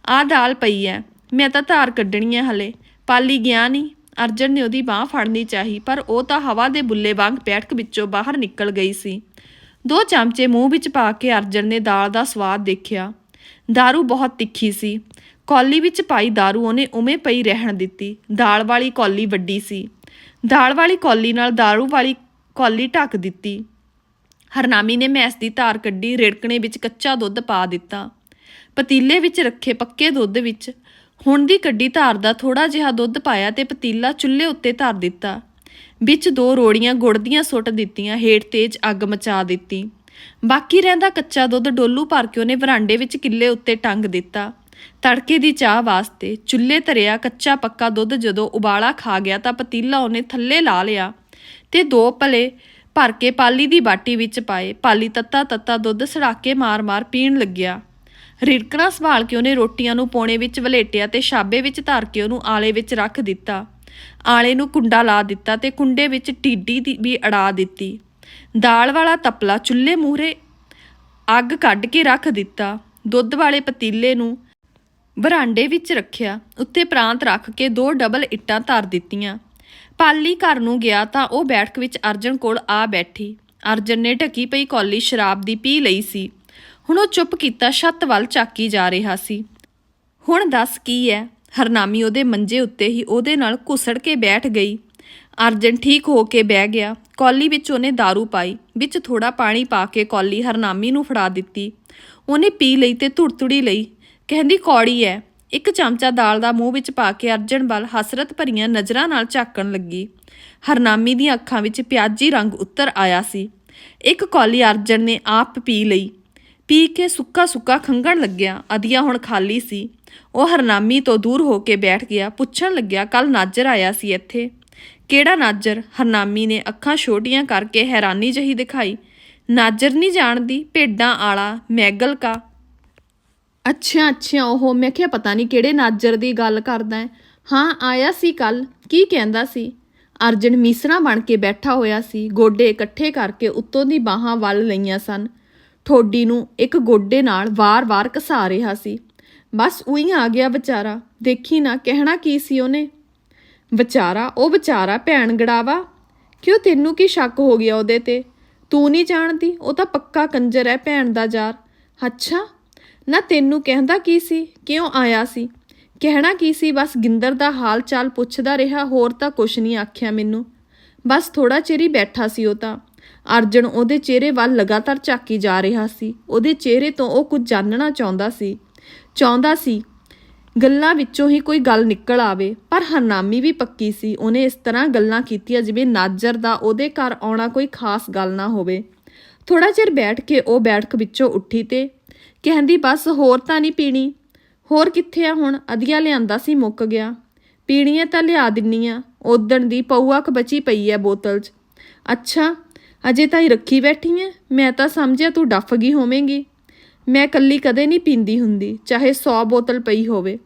ਆਹ ਦਾਲ ਪਈ ਐ। ਮੈਂ ਤਾਂ ਧਾਰ ਕੱਢਣੀ ਐ ਹਲੇ। ਪਾਲੀ ਗਿਆ ਨਹੀਂ ਅਰਜਨ ਨੇ ਉਹਦੀ ਬਾਹ ਫੜਨੀ ਚਾਹੀ, ਪਰ ਉਹ ਤਾਂ ਹਵਾ ਦੇ ਬੁੱਲੇ ਵਾਂਗ ਬੈਠਕ ਵਿੱਚੋਂ ਬਾਹਰ ਨਿਕਲ ਗਈ ਸੀ। ਦੋ ਚਮਚੇ ਮੂੰਹ ਵਿੱਚ ਪਾ ਕੇ ਅਰਜਨ ਨੇ ਦਾਲ ਦਾ ਸਵਾਦ ਦੇਖਿਆ। दारू ਬਹੁਤ ਤਿੱਖੀ ਸੀ ਕੌਲੀ ਵਿੱਚ ਪਾਈ दारू ਉਹਨੇ ਉਵੇਂ ਪਈ ਰਹਿਣ ਦਿੱਤੀ ਦਾਲ ਵਾਲੀ ਕੌਲੀ ਵੱਡੀ ਸੀ ਦਾਲ ਵਾਲੀ ਕੌਲੀ ਨਾਲ दारू ਵਾਲੀ ਕੌਲੀ ਢੱਕ ਦਿੱਤੀ ਹਰਨਾਮੀ ਨੇ ਮੈਸ ਦੀ ਧਾਰ ਕੱਢੀ ਰਿੜਕਣੇ ਵਿੱਚ ਕੱਚਾ ਦੁੱਧ ਪਾ ਦਿੱਤਾ ਪਤੀਲੇ ਵਿੱਚ ਰੱਖੇ ਪੱਕੇ ਦੁੱਧ ਵਿੱਚ ਹੁਣ ਦੀ ਕੱਢੀ ਧਾਰ ਦਾ ਥੋੜਾ ਜਿਹਾ ਦੁੱਧ ਪਾਇਆ ਤੇ ਪਤੀਲਾ ਚੁੱਲ੍ਹੇ ਉੱਤੇ ਧਰ ਦਿੱਤਾ ਵਿੱਚ ਦੋ ਰੋੜੀਆਂ ਗੁੜ ਦੀਆਂ ਸੁੱਟ ਦਿੱਤੀਆਂ ਹੇਠ ਤੇਜ਼ ਅੱਗ ਮਚਾ ਦਿੱਤੀ ਬਾਕੀ ਰਹਿੰਦਾ ਕੱਚਾ ਦੁੱਧ ਡੋਲੂ ਭਰ ਕੇ ਉਹਨੇ ਵਰਾਂਡੇ ਵਿੱਚ ਕਿੱਲੇ ਉੱਤੇ ਟੰਗ ਦਿੱਤਾ। ਤੜਕੇ ਦੀ ਚਾਹ ਵਾਸਤੇ ਚੁੱਲ੍ਹੇ ਧਰਿਆ ਕੱਚਾ ਪੱਕਾ ਦੁੱਧ ਜਦੋਂ ਉਬਾਲਾ ਖਾ ਗਿਆ ਤਾਂ ਪਤੀਲਾ ਉਹਨੇ ਥੱਲੇ ਲਾ ਲਿਆ ਤੇ ਦੋ ਭਲੇ ਭਰ ਕੇ ਪਾਲੀ ਦੀ ਬਾਟੀ ਵਿੱਚ ਪਾਏ। ਪਾਲੀ ਤੱਤਾ ਤੱਤਾ ਦੁੱਧ ਸੜਾਕੇ ਮਾਰ-ਮਾਰ ਪੀਣ ਲੱਗਿਆ। ਰਿੜਕਣਾ ਸੰਭਾਲ ਕੇ ਉਹਨੇ ਰੋਟੀਆਂ ਨੂੰ ਪੋਣੇ ਵਿੱਚ ਵਲੇਟਿਆ ਤੇ ਛਾਬੇ ਵਿੱਚ ਧਰ ਕੇ ਉਹਨੂੰ ਆਲੇ ਵਿੱਚ ਰੱਖ ਦਿੱਤਾ। ਆਲੇ ਨੂੰ ਕੁੰਡਾ ਲਾ ਦਿੱਤਾ ਤੇ ਕੁੰਡੇ ਵਿੱਚ ਟੀਡੀ ਦੀ ਵੀ ਅੜਾ ਦਿੱਤੀ। ਦਾਲ ਵਾਲਾ ਤਪਲਾ ਚੁੱਲ੍ਹੇ ਮੂਹਰੇ ਅੱਗ ਕੱਢ ਕੇ ਰੱਖ ਦਿੱਤਾ। ਦੁੱਧ ਵਾਲੇ ਪਤੀਲੇ ਨੂੰ ਬਰਾਂਡੇ ਵਿੱਚ ਰੱਖਿਆ। ਉੱਤੇ ਪ੍ਰਾਂਤ ਰੱਖ ਕੇ ਦੋ ਡਬਲ ਇੱਟਾਂ ਧਰ ਦਿੱਤੀਆਂ। ਪਾਲੀ ਘਰ ਨੂੰ ਗਿਆ ਤਾਂ ਉਹ ਬੈਠਕ ਵਿੱਚ ਅਰਜਨ ਕੋਲ ਆ ਬੈਠੀ। ਅਰਜਨ ਨੇ ਢਕੀ ਪਈ ਕੌਲੀ ਸ਼ਰਾਬ ਦੀ ਪੀ ਲਈ ਸੀ। ਹੁਣ ਉਹ ਚੁੱਪ ਕੀਤਾ ਛੱਤ ਵੱਲ ਝਾਕੀ ਜਾ ਰਿਹਾ ਸੀ। ਹੁਣ ਦੱਸ ਕੀ ਹੈ ਹਰਨਾਮੀ ਉਹਦੇ ਮੰਜੇ ਉੱਤੇ ਹੀ ਉਹਦੇ ਨਾਲ ਘੁਸੜ ਕੇ ਬੈਠ ਗਈ। ਅਰਜਨ ਠੀਕ ਹੋ ਕੇ ਬਹਿ ਗਿਆ। ਕੌਲੀ ਵਿੱਚ ਉਹਨੇ दारू ਪਾਈ। ਵਿੱਚ ਥੋੜਾ ਪਾਣੀ ਪਾ ਕੇ ਕੌਲੀ ਹਰਨਾਮੀ ਨੂੰ ਫੜਾ ਦਿੱਤੀ। ਉਹਨੇ ਪੀ ਲਈ ਤੇ ਧੁੜਤੁੜੀ ਲਈ। ਕਹਿੰਦੀ, ਕੌੜੀ ਐ। ਇੱਕ ਚਮਚਾ ਦਾਲ ਦਾ ਮੂੰਹ ਵਿੱਚ ਪਾ ਕੇ ਅਰਜਨ ਵੱਲ ਹਸਰਤ ਭਰੀਆਂ ਨਜ਼ਰਾਂ ਨਾਲ ਝਾਕਣ ਲੱਗੀ। ਹਰਨਾਮੀ ਦੀਆਂ ਅੱਖਾਂ ਵਿੱਚ ਪਿਆਜੀ ਰੰਗ ਉੱਤਰ ਆਇਆ ਸੀ। ਇੱਕ ਕੌਲੀ ਅਰਜਨ ਨੇ ਆਪ ਪੀ ਲਈ। ਪੀ ਕੇ ਸੁੱਕਾ ਸੁੱਕਾ ਖੰਗਣ ਲੱਗਿਆ। ਅਧੀਆ ਹੁਣ ਖਾਲੀ ਸੀ। ਉਹ ਹਰਨਾਮੀ ਤੋਂ ਦੂਰ ਹੋ ਕੇ ਬੈਠ ਗਿਆ। ਪੁੱਛਣ ਲੱਗਿਆ ਕੱਲ ਨਾਜਰ ਆਇਆ ਸੀ ਇੱਥੇ। ਕਿਹੜਾ ਨਾਜਰ ਹਰਨਾਮੀ ਨੇ ਅੱਖਾਂ ਛੋਟੀਆਂ ਕਰਕੇ ਹੈਰਾਨੀ ਜਹੀ ਦਿਖਾਈ? ਨਾਜਰ ਨਹੀਂ ਜਾਣਦੀ ਭੇਡਾਂ ਆਲਾ ਮੈਗਲ ਕਾ। ਅੱਛਾ ਅੱਛਾ ਉਹ ਮੈਂ ਕਿਹਾ ਪਤਾ ਨਹੀਂ ਕਿਹੜੇ ਨਾਜਰ ਦੀ ਗੱਲ ਕਰਦਾ ਹੈ। ਹਾਂ, ਆਇਆ ਸੀ ਕੱਲ। ਕੀ ਕਹਿੰਦਾ ਸੀ? ਅਰਜਨ ਮੀਸਣਾ ਬਣ ਕੇ ਬੈਠਾ ਹੋਇਆ ਸੀ। ਗੋਡੇ ਇਕੱਠੇ ਕਰਕੇ ਉੱਤੋਂ ਦੀ ਬਾਹਾਂ ਵੱਲ ਲਈਆਂ ਸਨ। ਠੋਡੀ ਨੂੰ ਇੱਕ ਗੋਡੇ ਨਾਲ ਵਾਰ-ਵਾਰ ਘਸਾ ਰਿਹਾ ਸੀ। ਬਸ ਉਹੀ ਆ ਗਿਆ ਵਿਚਾਰਾ। ਦੇਖੀ ਨਾ, ਕਹਿਣਾ ਕੀ ਸੀ ਉਹਨੇ? ਵਿਚਾਰਾ, ਉਹ ਵਿਚਾਰਾ ਭੈਣ ਗੜਾਵਾ। ਕਿਉਂ ਤੈਨੂੰ ਕੀ ਸ਼ੱਕ ਹੋ ਗਿਆ ਉਹਦੇ ਤੇ? ਤੂੰ ਨਹੀਂ ਜਾਣਦੀ? ਉਹ ਤਾਂ ਪੱਕਾ ਕੰਜਰ ਹੈ ਭੈਣ ਦਾ ਯਾਰ। ਅੱਛਾ, ਨਾ ਤੈਨੂੰ ਕਹਿੰਦਾ ਕੀ ਸੀ? ਕਿਉਂ ਆਇਆ ਸੀ? ਕਹਿਣਾ ਕੀ ਸੀ? ਬਸ ਗਿੰਦਰ ਦਾ ਹਾਲ ਚਾਲ ਪੁੱਛਦਾ ਰਿਹਾ, ਹੋਰ ਤਾਂ ਕੁਛ ਨਹੀਂ ਆਖਿਆ ਮੈਨੂੰ। ਬਸ ਥੋੜਾ ਚਿਰ ਹੀ ਬੈਠਾ ਸੀ ਉਹ ਤਾਂ। ਅਰਜਨ ਉਹਦੇ ਚਿਹਰੇ ਵੱਲ ਲਗਾਤਾਰ ਝਾਕੀ ਜਾ ਰਿਹਾ ਸੀ। ਉਹਦੇ ਚਿਹਰੇ ਤੋਂ ਉਹ ਕੁਝ ਜਾਣਨਾ ਚਾਹੁੰਦਾ ਸੀ। ਚਾਹੁੰਦਾ ਸੀ ਗੱਲਾਂ ਵਿੱਚੋਂ ਹੀ ਕੋਈ ਗੱਲ ਨਿਕਲ ਆਵੇ। ਪਰ ਹਰਨਾਮੀ ਵੀ ਪੱਕੀ ਸੀ। ਉਹਨੇ ਇਸ ਤਰ੍ਹਾਂ ਗੱਲਾਂ ਕੀਤੀਆਂ ਜਿਵੇਂ ਨਾਜਰ ਦਾ ਉਹਦੇ ਘਰ ਆਉਣਾ ਕੋਈ ਖਾਸ ਗੱਲ ਨਾ ਹੋਵੇ। ਥੋੜਾ ਚਿਰ ਬੈਠ ਕੇ ਉਹ ਬੈਠਕ ਵਿੱਚੋਂ ਉੱਠੀ ਤੇ ਕਹਿੰਦੀ, ਬਸ ਹੋਰ ਤਾਂ ਨਹੀਂ ਪੀਣੀ। ਹੋਰ ਕਿੱਥੇ ਆ ਹੁਣ? ਅਧੀਆ ਲਿਆਂਦਾ ਸੀ, ਮੁੱਕ ਗਿਆ। ਪੀਣੀ ਹੈ ਤਾਂ ਲਿਆ ਦਿੰਨੀ ਆ। ਉਦਣ ਦੀ ਪਊਆ ਕ ਬਚੀ ਪਈ ਐ ਬੋਤਲ 'ਚ। ਅੱਛਾ, ਅਜੇ ਤਾਂ ਹੀ ਰੱਖੀ ਬੈਠੀ ਐ। ਮੈਂ ਤਾਂ ਸਮਝਿਆ ਤੂੰ ਡੱਫ ਗਈ ਹੋਵੇਂਗੀ। ਮੈਂ ਕੱਲੀ ਕਦੇ ਨਹੀਂ ਪੀਂਦੀ ਹੁੰਦੀ, ਚਾਹੇ 100 ਬੋਤਲ ਪਈ ਹੋਵੇ।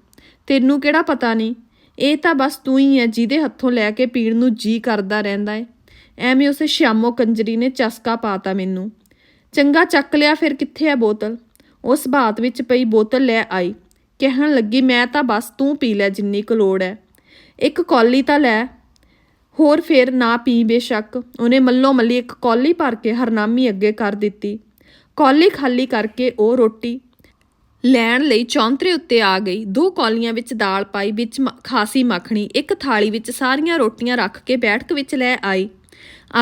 ਤੈਨੂੰ ਕਿਹੜਾ ਪਤਾ ਨਹੀਂ ਇਹ ਤਾਂ ਬਸ ਤੂੰ ਹੀ ਹੈ ਜਿਹਦੇ ਹੱਥੋਂ ਲੈ ਕੇ ਪੀਣ ਨੂੰ ਜੀ ਕਰਦਾ ਰਹਿੰਦਾ ਏ ਐਵੇਂ ਉਸੇ ਸ਼ਾਮੋ ਕੰਜਰੀ ਨੇ ਚਸਕਾ ਪਾਤਾ ਮੈਨੂੰ। ਚੰਗਾ ਚੱਕ ਲਿਆ ਫਿਰ ਕਿੱਥੇ ਹੈ ਬੋਤਲ? ਉਸ ਬਾਤ ਵਿੱਚ ਪਈ ਬੋਤਲ ਲੈ ਆਈ। ਕਹਿਣ ਲੱਗੀ, ਮੈਂ ਤਾਂ ਬਸ ਤੂੰ ਪੀ ਲੈ ਜਿੰਨੀ ਕੁ ਲੋੜ ਹੈ ਇੱਕ ਕੌਲੀ ਤਾਂ ਲੈ। ਹੋਰ ਫਿਰ ਨਾ ਪੀ ਬੇਸ਼ੱਕ। ਉਹਨੇ ਮੱਲੋ ਮੱਲੀ ਇੱਕ ਕੌਲੀ ਭਰ ਕੇ ਹਰਨਾਮੀ ਅੱਗੇ ਕਰ ਦਿੱਤੀ। ਕੌਲੀ ਖਾਲੀ ਕਰਕੇ ਉਹ ਰੋਟੀ ਲੈਣ ਲਈ ਚੌਂਤਰੇ ਉੱਤੇ ਆ ਗਈ। ਦੋ ਕੌਲੀਆਂ ਵਿੱਚ ਦਾਲ ਪਾਈ, ਵਿੱਚ ਖਾਸੀ ਮੱਖਣੀ, ਇੱਕ ਥਾਲੀ ਵਿੱਚ ਸਾਰੀਆਂ ਰੋਟੀਆਂ ਰੱਖ ਕੇ ਬੈਠਕ ਵਿੱਚ ਲੈ ਆਈ।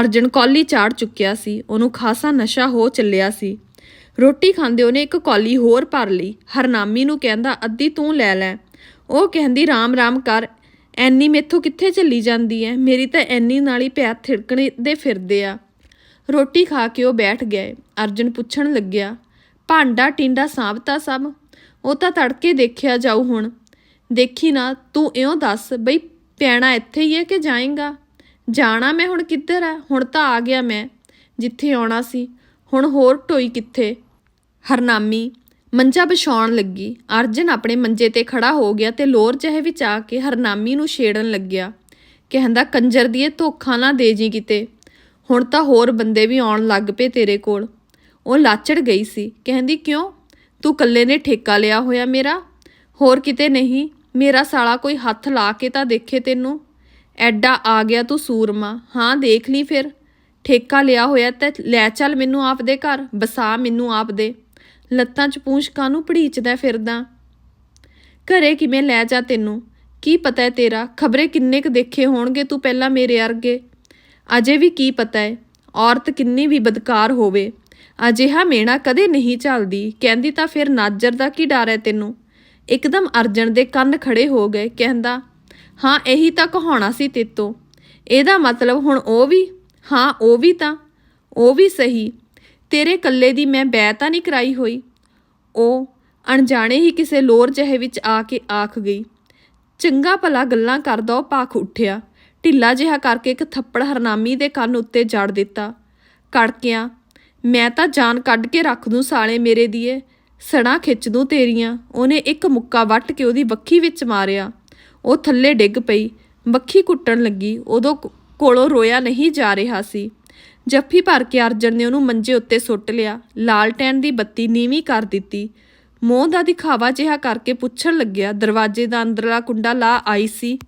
ਅਰਜਨ ਕੌਲੀ ਚਾੜ ਚੁੱਕਿਆ ਸੀ। ਉਹਨੂੰ ਖਾਸਾ ਨਸ਼ਾ ਹੋ ਚੱਲਿਆ ਸੀ। ਰੋਟੀ ਖਾਂਦੇ ਉਹਨੇ ਇੱਕ ਕੌਲੀ ਹੋਰ ਭਰ ਲਈ। ਹਰਨਾਮੀ ਨੂੰ ਕਹਿੰਦਾ, ਅੱਧੀ ਤੂੰ ਲੈ ਲੈ। ਉਹ ਕਹਿੰਦੀ, ਰਾਮ ਰਾਮ ਕਰ। ਐਨੀ ਮੇਥੋਂ ਕਿੱਥੇ ਚੱਲੀ ਜਾਂਦੀ ਐ? ਮੇਰੀ ਤਾਂ ਐਨੀ ਨਾਲ ਹੀ ਪੈਰ ਥਿੜਕਣੇ ਦੇ ਫਿਰਦੇ ਆ। ਰੋਟੀ ਖਾ ਕੇ ਉਹ ਬੈਠ ਗਏ। ਅਰਜਨ ਪੁੱਛਣ ਲੱਗਿਆ ਭਾਂਡਾ, ਟਿੰਡਾ ਸਾਂਭਤਾ ਸਭ। ਉਹ ਤਾਂ ਤੜਕੇ ਦੇਖਿਆ ਜਾਊ ਹੁਣ। ਦੇਖੀ ਨਾ, ਤੂੰ ਇਉਂ ਦੱਸ ਬਈ ਪੈਣਾ ਇੱਥੇ ਹੀ ਹੈ ਕਿ ਜਾਏਗਾ? ਜਾਣਾ ਮੈਂ ਹੁਣ ਕਿੱਧਰ ਆ? ਹੁਣ ਤਾਂ ਆ ਗਿਆ ਮੈਂ, ਜਿੱਥੇ ਆਉਣਾ ਸੀ। ਹੁਣ ਹੋਰ ਟੋਈ ਕਿੱਥੇ? ਹਰਨਾਮੀ, ਮੰਜਾ ਵਿਛਾਉਣ ਲੱਗੀ। ਅਰਜਨ ਆਪਣੇ ਮੰਜੇ ਤੇ ਖੜਾ ਹੋ ਗਿਆ ਤੇ ਲੋਰ ਜਿਹੇ ਵਿੱਚ ਆ ਕੇ ਹਰਨਾਮੀ ਨੂੰ ਛੇੜਨ ਲੱਗਿਆ। ਕਹਿੰਦਾ, ਕੰਜਰ ਦੀਏ, ਧੋਖਾ ਨਾ ਦੇ ਜੀ ਕਿਤੇ। ਹੁਣ ਤਾਂ ਹੋਰ ਬੰਦੇ ਵੀ ਆਉਣ ਲੱਗ ਪਏ ਤੇਰੇ ਕੋਲ। ਉਹ ਲਾਚੜ ਗਈ ਸੀ। ਕਹਿੰਦੀ, ਕਿਉਂ? ਤੂੰ ਇਕੱਲੇ ਨੇ ਠੇਕਾ ਲਿਆ ਹੋਇਆ ਮੇਰਾ? ਹੋਰ ਕਿਤੇ ਨਹੀਂ? ਮੇਰਾ ਸਾਲਾ ਕੋਈ ਹੱਥ ਲਾ ਕੇ ਤਾਂ ਦੇਖੇ ਤੈਨੂੰ? ਐਡਾ ਆ ਗਿਆ ਤੂੰ ਸੂਰਮਾ। ਹਾਂ, ਦੇਖ ਲਈ ਫਿਰ। ਠੇਕਾ ਲਿਆ ਹੋਇਆ ਤੇ ਲੈ ਚੱਲ ਮੈਨੂੰ ਆਪ ਦੇ ਘਰ ਬਸਾ ਮੈਨੂੰ ਆਪ ਦੇ ਲੱਤਾਂ 'ਚ ਪੂੰਛ ਕਾਨੂੰ ਪੜੀਚਦਾ ਫਿਰਦਾ? ਘਰੇ ਕਿਵੇਂ ਲੈ ਜਾ ਤੈਨੂੰ? ਕੀ ਪਤਾ ਹੈ ਤੇਰਾ? ਖਬਰੇ ਕਿੰਨੇ ਕ ਦੇਖੇ ਹੋਣਗੇ ਤੂੰ ਪਹਿਲਾਂ ਮੇਰੇ ਅਰਗੇ ਅਜੇ ਵੀ ਕੀ ਪਤਾ ਹੈ? ਔਰਤ ਕਿੰਨੀ ਵੀ ਬਦਕਾਰ ਹੋਵੇ। ਅਜਿਹਾ ਮੇਣਾ ਕਦੇ ਨਹੀਂ ਚੱਲਦੀ ਕਹਿੰਦੀ ਤਾਂ ਫਿਰ ਨਾਜਰ ਦਾ ਕੀ ਡਰ ਹੈ ਤੈਨੂੰ? ਇੱਕਦਮ ਅਰਜਨ ਦੇ ਕੰਨ ਖੜੇ ਹੋ ਗਏ। ਕਹਿੰਦਾ, ਹਾਂ, ਇਹੀ ਤਾਂ ਕਹਾਉਣਾ ਸੀ ਤੇਤੋਂ। ਇਹਦਾ ਮਤਲਬ ਹੁਣ ਉਹ ਵੀ? ਹਾਂ, ਉਹ ਵੀ ਤਾਂ। ਉਹ ਵੀ ਸਹੀ। ਤੇਰੇ ਕੱਲੇ ਦੀ ਮੈਂ ਬੈ ਤਾਂ ਨਹੀਂ ਕਰਾਈ ਹੋਈ। ਉਹ ਅਣਜਾਣੇ ਹੀ ਕਿਸੇ ਲੋਰ ਜਿਹੇ ਵਿੱਚ ਆ ਕੇ ਆਖ ਗਈ। ਚੰਗਾ ਭਲਾ ਗੱਲਾਂ ਕਰਦਾ ਉਹ ਪਾਖ ਉੱਠਿਆ। ਢਿੱਲਾ ਜਿਹਾ ਕਰਕੇ ਇੱਕ ਥੱਪੜ ਹਰਨਾਮੀ ਦੇ ਕੰਨ ਉੱਤੇ ਜੜ ਦਿੱਤਾ। ਕੜਕਿਆਂ ਮੈਂ ਤਾਂ ਜਾਨ ਕੱਢ ਕੇ ਰੱਖ ਦੂੰ ਸਾਲੇ ਮੇਰੇ ਦੀਏ। ਸੜਾ ਖਿੱਚ ਦੂੰ ਤੇਰੀਆਂ। ਉਹਨੇ ਇੱਕ ਮੁੱਕਾ ਵੱਟ ਕੇ ਉਹਦੀ ਵੱਖੀ ਵਿੱਚ ਮਾਰਿਆ। ਉਹ ਥੱਲੇ ਡਿੱਗ ਪਈ। ਵੱਖੀ ਕੁੱਟਣ ਲੱਗੀ। ਉਦੋਂ ਕੋਲੋਂ ਰੋਇਆ ਨਹੀਂ ਜਾ ਰਿਹਾ ਸੀ। ਜੱਫੀ ਭਰ ਕੇ ਅਰਜਨ ਨੇ ਉਹਨੂੰ ਮੰਜੇ ਉੱਤੇ ਸੁੱਟ ਲਿਆ। ਲਾਲਟੈਨ ਦੀ ਬੱਤੀ ਨੀਵੀਂ ਕਰ ਦਿੱਤੀ। ਮੋਹ ਦਾ ਦਿਖਾਵਾ ਜਿਹਾ ਕਰਕੇ ਪੁੱਛਣ ਲੱਗਿਆ। ਦਰਵਾਜ਼ੇ ਦਾ ਅੰਦਰਲਾ ਕੁੰਡਾ ਲਾ ਆਈ ਸੀ।